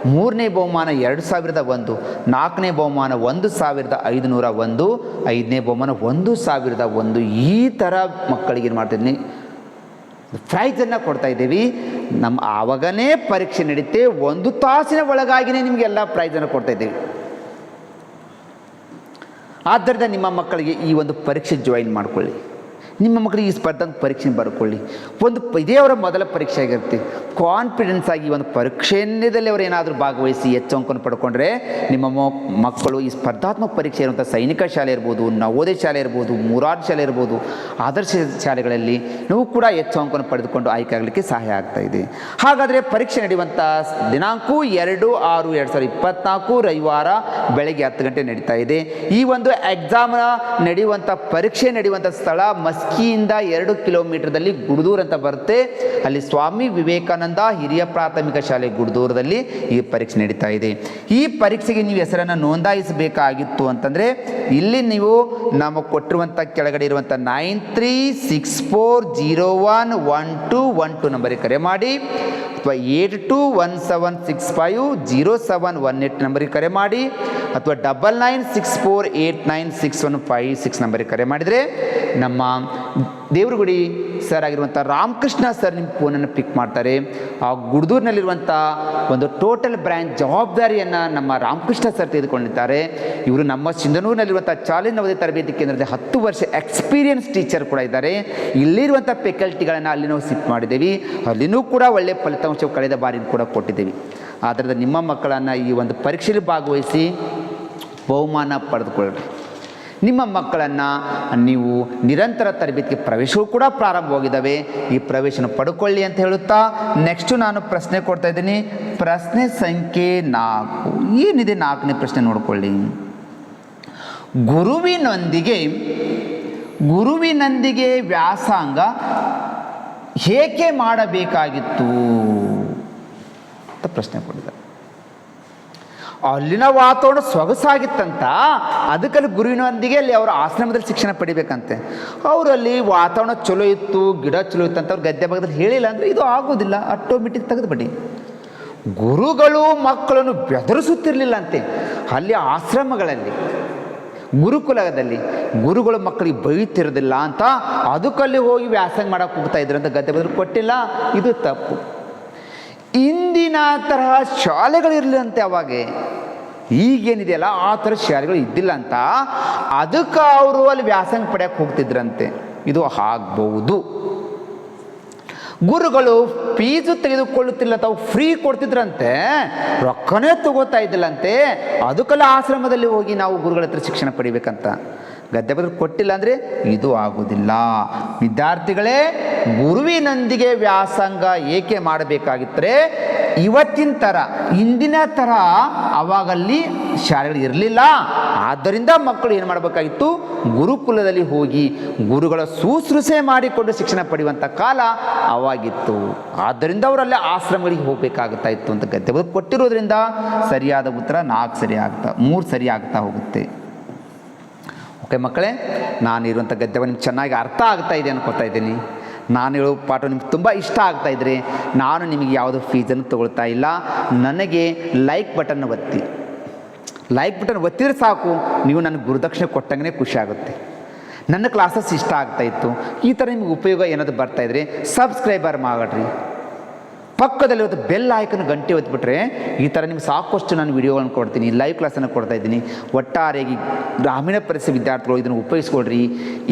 ಮೂರನೇ ಬಹುಮಾನ ಎರಡು ಸಾವಿರದ ಒಂದು, ನಾಲ್ಕನೇ ಬಹುಮಾನ ಒಂದು ಸಾವಿರದ ಐದುನೂರ ಒಂದು, ಐದನೇ ಬಹುಮಾನ ಒಂದು ಸಾವಿರದ ಒಂದು. ಈ ಥರ ಮಕ್ಕಳಿಗೆ ಏನು ಮಾಡ್ತಿದ್ದೀನಿ? ಪ್ರೈಸನ್ನು ಕೊಡ್ತಾ ಇದ್ದೀವಿ. ನಮ್ಮ ಆವಾಗನೇ ಪರೀಕ್ಷೆ ನಡೀತೆ, ಒಂದು ತಾಸಿನ ಒಳಗಾಗಿನೇ ನಿಮಗೆಲ್ಲ ಪ್ರೈಸನ್ನು ಕೊಡ್ತಾ ಇದ್ದೀವಿ. ಆದ್ದರಿಂದ ನಿಮ್ಮ ಮಕ್ಕಳಿಗೆ ಈ ಒಂದು ಪರೀಕ್ಷೆ ಜಾಯಿನ್ ಮಾಡಿಕೊಳ್ಳಿ. ನಿಮ್ಮ ಮಕ್ಕಳಿಗೆ ಈ ಸ್ಪರ್ಧಾತ್ಮಕ ಪರೀಕ್ಷೆ ಬರ್ಕೊಳ್ಳಿ. ಒಂದು ಇದೇ ಅವರ ಮೊದಲ ಪರೀಕ್ಷೆ ಆಗಿರುತ್ತೆ. ಕಾನ್ಫಿಡೆನ್ಸ್ ಆಗಿ ಒಂದು ಪರೀಕ್ಷೆಯಿಂದಲೇ ಅವರು ಏನಾದರೂ ಭಾಗವಹಿಸಿ ಹೆಚ್ಚು ಅಂಕವನ್ನು ಪಡ್ಕೊಂಡ್ರೆ ನಿಮ್ಮ ಮಕ್ಕಳು ಈ ಸ್ಪರ್ಧಾತ್ಮಕ ಪರೀಕ್ಷೆ ಇರುವಂಥ ಸೈನಿಕ ಶಾಲೆ ಇರ್ಬೋದು, ನವೋದಯ ಶಾಲೆ ಇರ್ಬೋದು ಮೂರಾರು ಶಾಲೆ ಇರ್ಬೋದು, ಆದರ್ಶ ಶಾಲೆಗಳಲ್ಲಿ ನೀವು ಕೂಡ ಹೆಚ್ಚು ಅಂಕವನ್ನು ಪಡೆದುಕೊಂಡು ಆಯ್ಕೆ ಆಗಲಿಕ್ಕೆ ಸಹಾಯ ಆಗ್ತಾ ಇದೆ. ಹಾಗಾದರೆ ಪರೀಕ್ಷೆ ನಡೆಯುವಂಥ ದಿನಾಂಕು ಎರಡು ಆರು ಎರಡು ಸಾವಿರದ ಇಪ್ಪತ್ನಾಲ್ಕು ರವಿವಾರ ಬೆಳಗ್ಗೆ ಹತ್ತು ಗಂಟೆ ನಡೀತಾ ಇದೆ. ಈ ಒಂದು ಎಕ್ಸಾಮ್ನ ನಡೆಯುವಂಥ ಪರೀಕ್ಷೆ ನಡೆಯುವಂಥ ಸ್ಥಳ ಮಸ್ಕಿಯಿಂದ ಎರಡು ಕಿಲೋಮೀಟರ್ದಲ್ಲಿ ಗುಡ್ದೂರ್ ಅಂತ ಬರುತ್ತೆ. ಅಲ್ಲಿ ಸ್ವಾಮಿ ವಿವೇಕಾನಂದ ಹಿರಿಯ ಪ್ರಾಥಮಿಕ ಶಾಲೆ ಗುಡ್ದೂರದಲ್ಲಿ ಈ ಪರೀಕ್ಷೆ ನಡೀತಾ ಇದೆ. ಈ ಪರೀಕ್ಷೆಗೆ ನೀವು ಹೆಸರನ್ನು ನೋಂದಾಯಿಸಬೇಕಾಗಿತ್ತು ಅಂತಂದರೆ, ಇಲ್ಲಿ ನೀವು ನಮಗೆ ಕೊಟ್ಟಿರುವಂಥ ಕೆಳಗಡೆ ಇರುವಂಥ nine three six four zero one one two one two ನಂಬರಿಗೆ ಕರೆ ಮಾಡಿ, ಅಥವಾ eight two one seven six five zero seven one eight ನಂಬರಿಗೆ ಕರೆ ಮಾಡಿ, ಅಥವಾ double nine six four eight nine six one five six ನಂಬರಿಗೆ ಕರೆ ಮಾಡಿದರೆ ನಮ್ಮ ದೇವರಗುಡಿ ಸರ್ ಆಗಿರುವಂಥ ರಾಮಕೃಷ್ಣ ಸರ್ ನಿಮ್ಮ ಫೋನನ್ನು ಪಿಕ್ ಮಾಡ್ತಾರೆ. ಆ ಗುಡ್ದೂರಿನಲ್ಲಿರುವಂಥ ಒಂದು ಟೋಟಲ್ ಬ್ರ್ಯಾಂಚ್ ಜವಾಬ್ದಾರಿಯನ್ನು ನಮ್ಮ ರಾಮಕೃಷ್ಣ ಸರ್ ತೆಗೆದುಕೊಂಡಿದ್ದಾರೆ. ಇವರು ನಮ್ಮ ಸಿಂಧನೂರಿನಲ್ಲಿರುವಂಥ ಚಾಲೆಂಜ್ ನವೋದಯ ತರಬೇತಿ ಕೇಂದ್ರದ ಹತ್ತು ವರ್ಷ ಎಕ್ಸ್ಪೀರಿಯನ್ಸ್ ಟೀಚರ್ ಕೂಡ ಇದ್ದಾರೆ. ಇಲ್ಲಿರುವಂಥ ಫೆಕಲ್ಟಿಗಳನ್ನು ಅಲ್ಲಿ ನಾವು ಸಿಪ್ ಮಾಡಿದ್ದೀವಿ. ಅಲ್ಲಿನೂ ಕೂಡ ಒಳ್ಳೆಯ ಫಲಿತಾಂಶ ಕಳೆದ ಬಾರಿ ಕೂಡ ಕೊಟ್ಟಿದ್ದೀವಿ. ಆದ್ದರಿಂದ ನಿಮ್ಮ ಮಕ್ಕಳನ್ನು ಈ ಒಂದು ಪರೀಕ್ಷೆಯಲ್ಲಿ ಭಾಗವಹಿಸಿ ಬಹುಮಾನ ಪಡೆದುಕೊಳ್ಳ್ರಿ ನಿಮ್ಮ ಮಕ್ಕಳನ್ನು ನೀವು ನಿರಂತರ ತರಬೇತಿಗೆ ಪ್ರವೇಶವೂ ಕೂಡ ಪ್ರಾರಂಭವಾಗಿದ್ದಾವೆ ಈ ಪ್ರವೇಶನ ಪಡ್ಕೊಳ್ಳಿ ಅಂತ ಹೇಳುತ್ತಾ ನೆಕ್ಸ್ಟು ನಾನು ಪ್ರಶ್ನೆ ಕೊಡ್ತಾ ಇದ್ದೀನಿ. ಪ್ರಶ್ನೆ ಸಂಖ್ಯೆ ನಾಲ್ಕು. ಏನಿದೆ ನಾಲ್ಕನೇ ಪ್ರಶ್ನೆ ನೋಡ್ಕೊಳ್ಳಿ. ಗುರುವಿನೊಂದಿಗೆ ಗುರುವಿನೊಂದಿಗೆ ವ್ಯಾಸಂಗ ಏಕೆ ಮಾಡಬೇಕಾಗಿತ್ತು ಅಂತ ಪ್ರಶ್ನೆ ಕೊಟ್ಟಿದ್ದಾರೆ. ಅಲ್ಲಿನ ವಾತಾವರಣ ಸೊಗಸಾಗಿತ್ತಂತ ಅದಕ್ಕಲ್ಲಿ ಗುರುವಿನೊಂದಿಗೆ ಅಲ್ಲಿ ಅವರು ಆಶ್ರಮದಲ್ಲಿ ಶಿಕ್ಷಣ ಪಡಿಬೇಕಂತೆ. ಅವರಲ್ಲಿ ವಾತಾವರಣ ಚಲೋ ಇತ್ತು, ಗಿಡ ಚಲೋ ಇತ್ತು ಅಂತ ಅವ್ರು ಗದ್ದೆ ಭಾಗದಲ್ಲಿ ಹೇಳಿಲ್ಲ ಅಂದರೆ ಇದು ಆಗೋದಿಲ್ಲ, ಆಟೋಮೆಟಿಕ್ ತೆಗೆದುಬಿಡಿ. ಗುರುಗಳು ಮಕ್ಕಳನ್ನು ಬೆದರಿಸುತ್ತಿರಲಿಲ್ಲ ಅಂತೆ ಅಲ್ಲಿ ಆಶ್ರಮಗಳಲ್ಲಿ, ಗುರುಕುಲದಲ್ಲಿ, ಗುರುಗಳು ಮಕ್ಕಳಿಗೆ ಬೈತಿರೋದಿಲ್ಲ ಅಂತ ಅದಕ್ಕಲ್ಲಿ ಹೋಗಿ ವ್ಯಾಸಂಗ ಮಾಡಕ್ಕೆ ಹೋಗ್ತಾ ಇದ್ರು ಅಂತ ಗದ್ದೆ ಬದಲು ಕೊಟ್ಟಿಲ್ಲ, ಇದು ತಪ್ಪು. ಇಂದಿನ ತರಹ ಶಾಲೆಗಳಿರಲಿಲ್ಲಂತೆ ಅವಾಗೆ. ಈಗೇನಿದೆಯಲ್ಲ, ಆ ಥರ ಶಾಲೆಗಳು ಇದ್ದಿಲ್ಲ ಅಂತ. ಅದಕ್ಕೆ ಅವರು ಅಲ್ಲಿ ವ್ಯಾಸಂಗ ಪಡೆಯಕ್ಕೆ ಹೋಗ್ತಿದ್ರಂತೆ. ಇದು ಆಗ್ಬಹುದು. ಗುರುಗಳು ಫೀಸು ತೆಗೆದುಕೊಳ್ಳುತ್ತಿಲ್ಲ ತಾವು ಫ್ರೀ ಕೊಡ್ತಿದ್ರಂತೆ. ರೊಕ್ಕನೇ ತಗೋತಾ ಇದ್ದಿಲ್ಲಂತೆ. ಅದಕ್ಕೆಲ್ಲ ಆಶ್ರಮದಲ್ಲಿ ಹೋಗಿ ನಾವು ಗುರುಗಳ ಹತ್ರ ಶಿಕ್ಷಣ ಪಡಿಬೇಕಂತ. ಗದ್ದೆ ಬದಲು ಕೊಟ್ಟಿಲ್ಲ ಅಂದರೆ ಇದು ಆಗುವುದಿಲ್ಲ. ವಿದ್ಯಾರ್ಥಿಗಳೇ, ಗುರುವಿನೊಂದಿಗೆ ವ್ಯಾಸಂಗ ಏಕೆ ಮಾಡಬೇಕಾಗಿತ್ತರೆ, ಇವತ್ತಿನ ಥರ, ಇಂದಿನ ಥರ ಅವಾಗಲ್ಲಿ ಶಾಲೆಗಳು ಇರಲಿಲ್ಲ. ಆದ್ದರಿಂದ ಮಕ್ಕಳು ಏನು ಮಾಡಬೇಕಾಗಿತ್ತು? ಗುರುಕುಲದಲ್ಲಿ ಹೋಗಿ ಗುರುಗಳ ಶುಶ್ರೂಷೆ ಮಾಡಿಕೊಂಡು ಶಿಕ್ಷಣ ಪಡೆಯುವಂಥ ಕಾಲ ಅವಾಗಿತ್ತು. ಆದ್ದರಿಂದ ಅವರಲ್ಲೇ ಆಶ್ರಮಗಳಿಗೆ ಹೋಗಬೇಕಾಗುತ್ತಾ ಇತ್ತು ಅಂತ ಗದ್ದೆ ಕೊಟ್ಟಿರೋದ್ರಿಂದ ಸರಿಯಾದ ಉತ್ತರ ನಾಲ್ಕು ಸರಿ ಆಗ್ತಾ, ಮೂರು ಸರಿ ಆಗ್ತಾ ಹೋಗುತ್ತೆ. ಓಕೆ ಮಕ್ಕಳೇ, ನಾನು ಇರುವಂಥ ಗದ್ಯವನ್ನು ನಿಮ್ಗೆ ಚೆನ್ನಾಗಿ ಅರ್ಥ ಆಗ್ತಾ ಇದೆ ಅನ್ಕೋತಾ ಇದ್ದೀನಿ. ನಾನು ಹೇಳೋ ಪಾಠ ನಿಮ್ಗೆ ತುಂಬ ಇಷ್ಟ ಆಗ್ತಾ ಇದ್ರೆ, ನಾನು ನಿಮಗೆ ಯಾವುದೋ ಫೀಸನ್ನು ತಗೊಳ್ತಾ ಇಲ್ಲ. ನನಗೆ ಲೈಕ್ ಬಟನ್ ಒತ್ತಿ. ಲೈಕ್ ಬಟನ್ ಒತ್ತಿದ್ರೆ ಸಾಕು, ನೀವು ನನಗೆ ಗುರುದಕ್ಷಿಣೆ ಕೊಟ್ಟಂಗೆ ಖುಷಿ ಆಗುತ್ತೆ. ನನ್ನ ಕ್ಲಾಸಸ್ ಇಷ್ಟ ಆಗ್ತಾ ಇತ್ತು. ಈ ಥರ ನಿಮ್ಗೆ ಉಪಯೋಗ ಏನಾದರೂ ಬರ್ತಾ ಇದ್ರೆ ಸಬ್ಸ್ಕ್ರೈಬರ್ ಮಾಡ್ರಿ ಪಕ್ಕದಲ್ಲಿ ಇವತ್ತು ಬೆಲ್ ಆಯ್ಕನ್ನು ಗಂಟೆ ಒತ್ಬಿಟ್ರೆ ಈ ಥರ ನಿಮ್ಗೆ ಸಾಕಷ್ಟು ನಾನು ವಿಡಿಯೋಗಳನ್ನು ಕೊಡ್ತೀನಿ ಲೈವ್ ಕ್ಲಾಸನ್ನು ಕೊಡ್ತಾ ಇದ್ದೀನಿ. ಒಟ್ಟಾರೆಯಾಗಿ ಗ್ರಾಮೀಣ ಪರೀಕ್ಷೆ ವಿದ್ಯಾರ್ಥಿಗಳು ಇದನ್ನು ಉಪಯೋಗಿಸ್ಕೊಡ್ರಿ,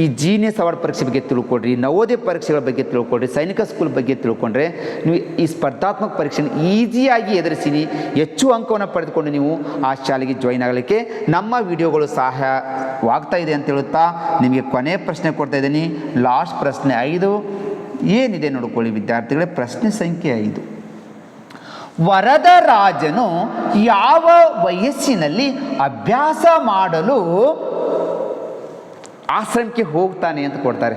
ಈ ಜೀನಿಯಸ್ ಅವಾರ್ಡ್ ಪರೀಕ್ಷೆ ಬಗ್ಗೆ ತಿಳ್ಕೊಡ್ರಿ, ನವೋದಯ ಪರೀಕ್ಷೆಗಳ ಬಗ್ಗೆ ತಿಳ್ಕೊಡ್ರಿ, ಸೈನಿಕ ಸ್ಕೂಲ್ ಬಗ್ಗೆ ತಿಳ್ಕೊಂಡ್ರೆ ನೀವು ಈ ಸ್ಪರ್ಧಾತ್ಮಕ ಪರೀಕ್ಷೆನ ಈಸಿಯಾಗಿ ಎದುರಿಸಿ ಹೆಚ್ಚು ಅಂಕವನ್ನು ಪಡೆದುಕೊಂಡು ನೀವು ಆ ಶಾಲೆಗೆ ಜಾಯಿನ್ ಆಗಲಿಕ್ಕೆ ನಮ್ಮ ವಿಡಿಯೋಗಳು ಸಹಾಯವಾಗ್ತಾ ಇದೆ ಅಂತ ಹೇಳುತ್ತಾ ನಿಮಗೆ ಕೊನೆ ಪ್ರಶ್ನೆ ಕೊಡ್ತಾ ಇದ್ದೀನಿ. ಲಾಸ್ಟ್ ಪ್ರಶ್ನೆ ಐದು. ಏನಿದೆ ನೋಡ್ಕೊಳ್ಳಿ ವಿದ್ಯಾರ್ಥಿಗಳೇ, ಪ್ರಶ್ನೆ ಸಂಖ್ಯೆ ಐದು. ವರದ ರಾಜನು ಯಾವ ವಯಸ್ಸಿನಲ್ಲಿ ಅಭ್ಯಾಸ ಮಾಡಲು ಆಶ್ರಮಕ್ಕೆ ಹೋಗ್ತಾನೆ ಅಂತ ಕೊಡ್ತಾರೆ.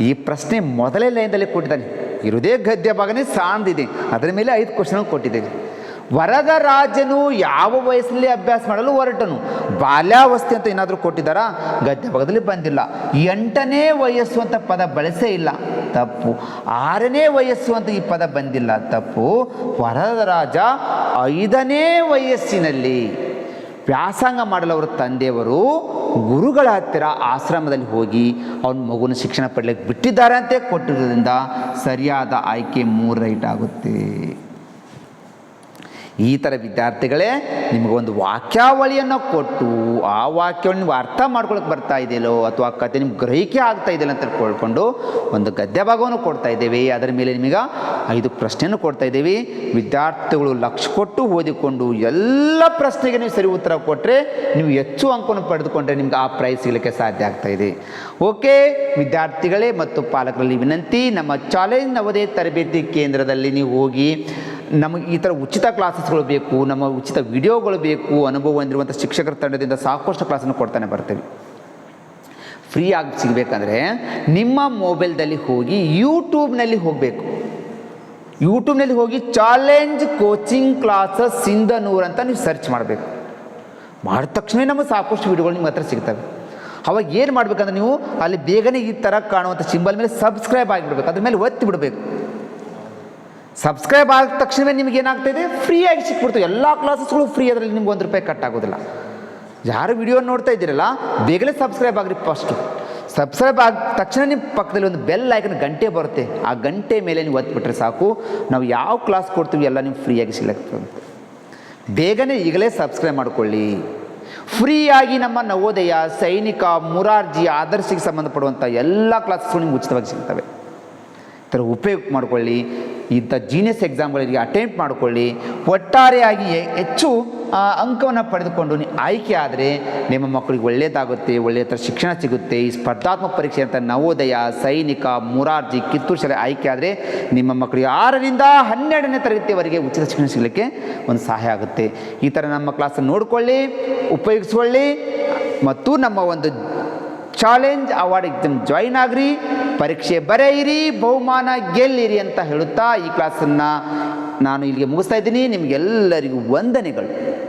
ಈ ಪ್ರಶ್ನೆ ಮೊದಲೇ ಲೈನ್ದಲ್ಲಿ ಕೊಟ್ಟಿದ್ದಾನೆ. ಇರುವುದೇ ಗದ್ಯ ಭಾಗನೇ ಸಾಂದಿದೆ ಅದರ ಮೇಲೆ ಐದು ಕ್ವಶನ್ ಕೊಟ್ಟಿದ್ದೇವೆ ವರದ ರಾಜನು ಯಾವ ವಯಸ್ಸಲ್ಲಿ ಅಭ್ಯಾಸ ಮಾಡಲು ಹೊರಟನು? ಬಾಲ್ಯಾವಸ್ಥೆ ಅಂತ ಏನಾದರೂ ಕೊಟ್ಟಿದ್ದಾರಾ? ಗದ್ಯ ಭಾಗದಲ್ಲಿ ಬಂದಿಲ್ಲ. ಎಂಟನೇ ವಯಸ್ಸು ಅಂತ ಪದ ಬಳಸೇ ಇಲ್ಲ. ತಪ್ಪು. ಆರನೇ ವಯಸ್ಸು ಅಂತ ಈ ಪದ ಬಂದಿಲ್ಲ. ತಪ್ಪು. ವರದ ರಾಜ ಐದನೇ ವಯಸ್ಸಿನಲ್ಲಿ ವ್ಯಾಸಂಗ ಮಾಡಲು ಅವರ ತಂದೆಯವರು ಗುರುಗಳ ಹತ್ತಿರ ಆಶ್ರಮದಲ್ಲಿ ಹೋಗಿ ಅವನ ಮಗುನ ಶಿಕ್ಷಣ ಪಡೆಯಲಿಕ್ಕೆ ಬಿಟ್ಟಿದ್ದಾರೆ ಅಂತ ಕೊಟ್ಟಿರೋದ್ರಿಂದ ಸರಿಯಾದ ಆಯ್ಕೆ ಮೂರು ರೈಟ್ ಆಗುತ್ತೆ ಈ ಥರ ವಿದ್ಯಾರ್ಥಿಗಳೇ ನಿಮಗೊಂದು ವಾಕ್ಯಾವಳಿಯನ್ನು ಕೊಟ್ಟು ಆ ವಾಕ್ಯವನ್ನು ನೀವು ಅರ್ಥ ಮಾಡ್ಕೊಳಕ್ಕೆ ಬರ್ತಾ ಇದೆಯಲ್ಲೋ ಅಥವಾ ಕತೆ ನಿಮ್ಗೆ ಗ್ರಹಿಕೆ ಆಗ್ತಾ ಇದೆಯಲ್ಲ ಅಂತ ಕೇಳ್ಕೊಂಡು ಒಂದು ಗದ್ಯ ಭಾಗವನ್ನು ಕೊಡ್ತಾ ಇದ್ದೇವೆ. ಅದರ ಮೇಲೆ ನಿಮಗೆ ಐದು ಪ್ರಶ್ನೆಯನ್ನು ಕೊಡ್ತಾ ಇದ್ದೀವಿ. ವಿದ್ಯಾರ್ಥಿಗಳು ಲಕ್ಷ ಕೊಟ್ಟು ಓದಿಕೊಂಡು ಎಲ್ಲ ಪ್ರಶ್ನೆಗೆ ನೀವು ಸರಿ ಉತ್ತರ ಕೊಟ್ಟರೆ ನೀವು ಹೆಚ್ಚು ಅಂಕವನ್ನು ಪಡೆದುಕೊಂಡ್ರೆ ನಿಮ್ಗೆ ಆ ಪ್ರೈಸ್ ಸಿಗಲಿಕ್ಕೆ ಸಾಧ್ಯ ಆಗ್ತಾ ಇದೆ. ಓಕೆ, ವಿದ್ಯಾರ್ಥಿಗಳೇ ಮತ್ತು ಪಾಲಕರಲ್ಲಿ ವಿನಂತಿ, ನಮ್ಮ ಚಾಲೆಂಜ್ ನವೋದಯ ತರಬೇತಿ ಕೇಂದ್ರದಲ್ಲಿ ನೀವು ಹೋಗಿ ನಮಗೆ ಈ ಥರ ಉಚಿತ ಕ್ಲಾಸಸ್ಗಳು ಬೇಕು, ನಮ್ಮ ಉಚಿತ ವಿಡಿಯೋಗಳು ಬೇಕು ಅನುಭವ ಹೊಂದಿರುವಂಥ ಶಿಕ್ಷಕರ ತಂಡದಿಂದ ಸಾಕಷ್ಟು ಕ್ಲಾಸನ್ನು ಕೊಡ್ತಾನೆ ಬರ್ತೀವಿ. ಫ್ರೀ ಆಗಿ ಸಿಗಬೇಕಂದ್ರೆ ನಿಮ್ಮ ಮೊಬೈಲ್ದಲ್ಲಿ ಹೋಗಿ ಯೂಟ್ಯೂಬ್ನಲ್ಲಿ ಹೋಗಬೇಕು. ಯೂಟ್ಯೂಬ್ನಲ್ಲಿ ಹೋಗಿ ಚಾಲೆಂಜ್ ಕೋಚಿಂಗ್ ಕ್ಲಾಸಸ್ ಸಿಂಧನೂರ್ ಅಂತ ನೀವು ಸರ್ಚ್ ಮಾಡಬೇಕು. ಮಾಡಿದ ತಕ್ಷಣ ನಮಗೆ ಸಾಕಷ್ಟು ವಿಡಿಯೋಗಳು ನಿಮ್ಮ ಹತ್ರ ಸಿಗ್ತವೆ. ಅವಾಗ ಏನು ಮಾಡಬೇಕಂದ್ರೆ ನೀವು ಅಲ್ಲಿ ಬೇಗನೆ ಈ ಥರ ಕಾಣುವಂಥ ಸಿಂಬಲ್ ಮೇಲೆ ಸಬ್ಸ್ಕ್ರೈಬ್ ಆಗಿಬಿಡ್ಬೇಕು. ಅದ್ರ ಮೇಲೆ ಒತ್ತಿ ಬಿಡಬೇಕು. ಸಬ್ಸ್ಕ್ರೈಬ್ ಆದ ತಕ್ಷಣವೇ ನಿಮ್ಗೆ ಏನಾಗ್ತಾಯಿದೆ ಫ್ರೀಯಾಗಿ ಸಿಕ್ಬಿಡ್ತು. ಎಲ್ಲ ಕ್ಲಾಸಸ್ಗಳು ಫ್ರೀ ಅದರಲ್ಲಿ ನಿಮ್ಗೆ ಒಂದು ರೂಪಾಯಿ ಕಟ್ ಆಗೋದಿಲ್ಲ. ಯಾರು ವಿಡಿಯೋ ನೋಡ್ತಾ ಇದ್ದೀರಲ್ಲ, ಬೇಗನೆ ಸಬ್ಸ್ಕ್ರೈಬ್ ಆಗ್ರಿ ಫಸ್ಟು ಸಬ್ಸ್ಕ್ರೈಬ್ ಆದ ತಕ್ಷಣ ನಿಮ್ಮ ಪಕ್ಕದಲ್ಲಿ ಒಂದು ಬೆಲ್ ಐಕನ್ ಗಂಟೆ ಬರುತ್ತೆ. ಆ ಗಂಟೆ ಮೇಲೆ ನೀವು ಒತ್ಬಿಟ್ರೆ ಸಾಕು. ನಾವು ಯಾವ ಕ್ಲಾಸ್ ಕೊಡ್ತೀವಿ ಎಲ್ಲ ನೀವು ಫ್ರೀಯಾಗಿ ಆಗುತ್ತೆ ಬೇಗನೆ ಈಗಲೇ ಸಬ್ಸ್ಕ್ರೈಬ್ ಮಾಡಿಕೊಳ್ಳಿ. ಫ್ರೀಯಾಗಿ ನಮ್ಮ ನವೋದಯ, ಸೈನಿಕ, ಮುರಾರ್ಜಿ, ಆದರ್ಶಿಗೆ ಸಂಬಂಧಪಡುವಂಥ ಎಲ್ಲ ಕ್ಲಾಸಸ್ಗಳು ನಿಮ್ಗೆ ಉಚಿತವಾಗಿ ಸಿಗ್ತವೆ. ಈ ಥರ ಉಪಯೋಗ ಮಾಡಿಕೊಳ್ಳಿ. ಇಂಥ ಜೀನಿಯಸ್ ಎಕ್ಸಾಮ್ಗಳಿಗೆ ಅಟೆಂಪ್ಟ್ ಮಾಡಿಕೊಳ್ಳಿ. ಒಟ್ಟಾರೆಯಾಗಿ ಹೆಚ್ಚು ಅಂಕವನ್ನು ಪಡೆದುಕೊಂಡು ಆಯ್ಕೆ ಆದರೆ ನಿಮ್ಮ ಮಕ್ಕಳಿಗೆ ಒಳ್ಳೆಯದಾಗುತ್ತೆ ಒಳ್ಳೆಯ ಥರ ಶಿಕ್ಷಣ ಸಿಗುತ್ತೆ. ಈ ಸ್ಪರ್ಧಾತ್ಮಕ ಪರೀಕ್ಷೆ ಅಂತ ನವೋದಯ, ಸೈನಿಕ, ಮುರಾರ್ಜಿ, ಕಿತ್ತೂರು ಶಾಲೆ ಆಯ್ಕೆ ಆದರೆ ನಿಮ್ಮ ಮಕ್ಕಳಿಗೆ ಆರರಿಂದ ಹನ್ನೆರಡನೇ ತರಗತಿಯವರೆಗೆ ಉಚಿತ ಶಿಕ್ಷಣ ಸಿಗಲಿಕ್ಕೆ ಒಂದು ಸಹಾಯ ಆಗುತ್ತೆ. ಈ ಥರ ನಮ್ಮ ಕ್ಲಾಸನ್ನು ನೋಡಿಕೊಳ್ಳಿ, ಉಪಯೋಗಿಸ್ಕೊಳ್ಳಿ, ಮತ್ತು ನಮ್ಮ ಒಂದು ಚಾಲೆಂಜ್ ಅವಾರ್ಡ್ ಎಕ್ಸಾಮ್ ಜಾಯಿನ್ ಆಗ್ರಿ, ಪರೀಕ್ಷೆ ಬರೆಯಿರಿ, ಬಹುಮಾನ ಗೆಲ್ಲಿರಿ ಅಂತ ಹೇಳುತ್ತಾ ಈ ಕ್ಲಾಸನ್ನು ನಾನು ಇಲ್ಲಿಗೆ ಮುಗಿಸ್ತಾ ಇದ್ದೀನಿ. ನಿಮಗೆಲ್ಲರಿಗೂ ವಂದನೆಗಳು.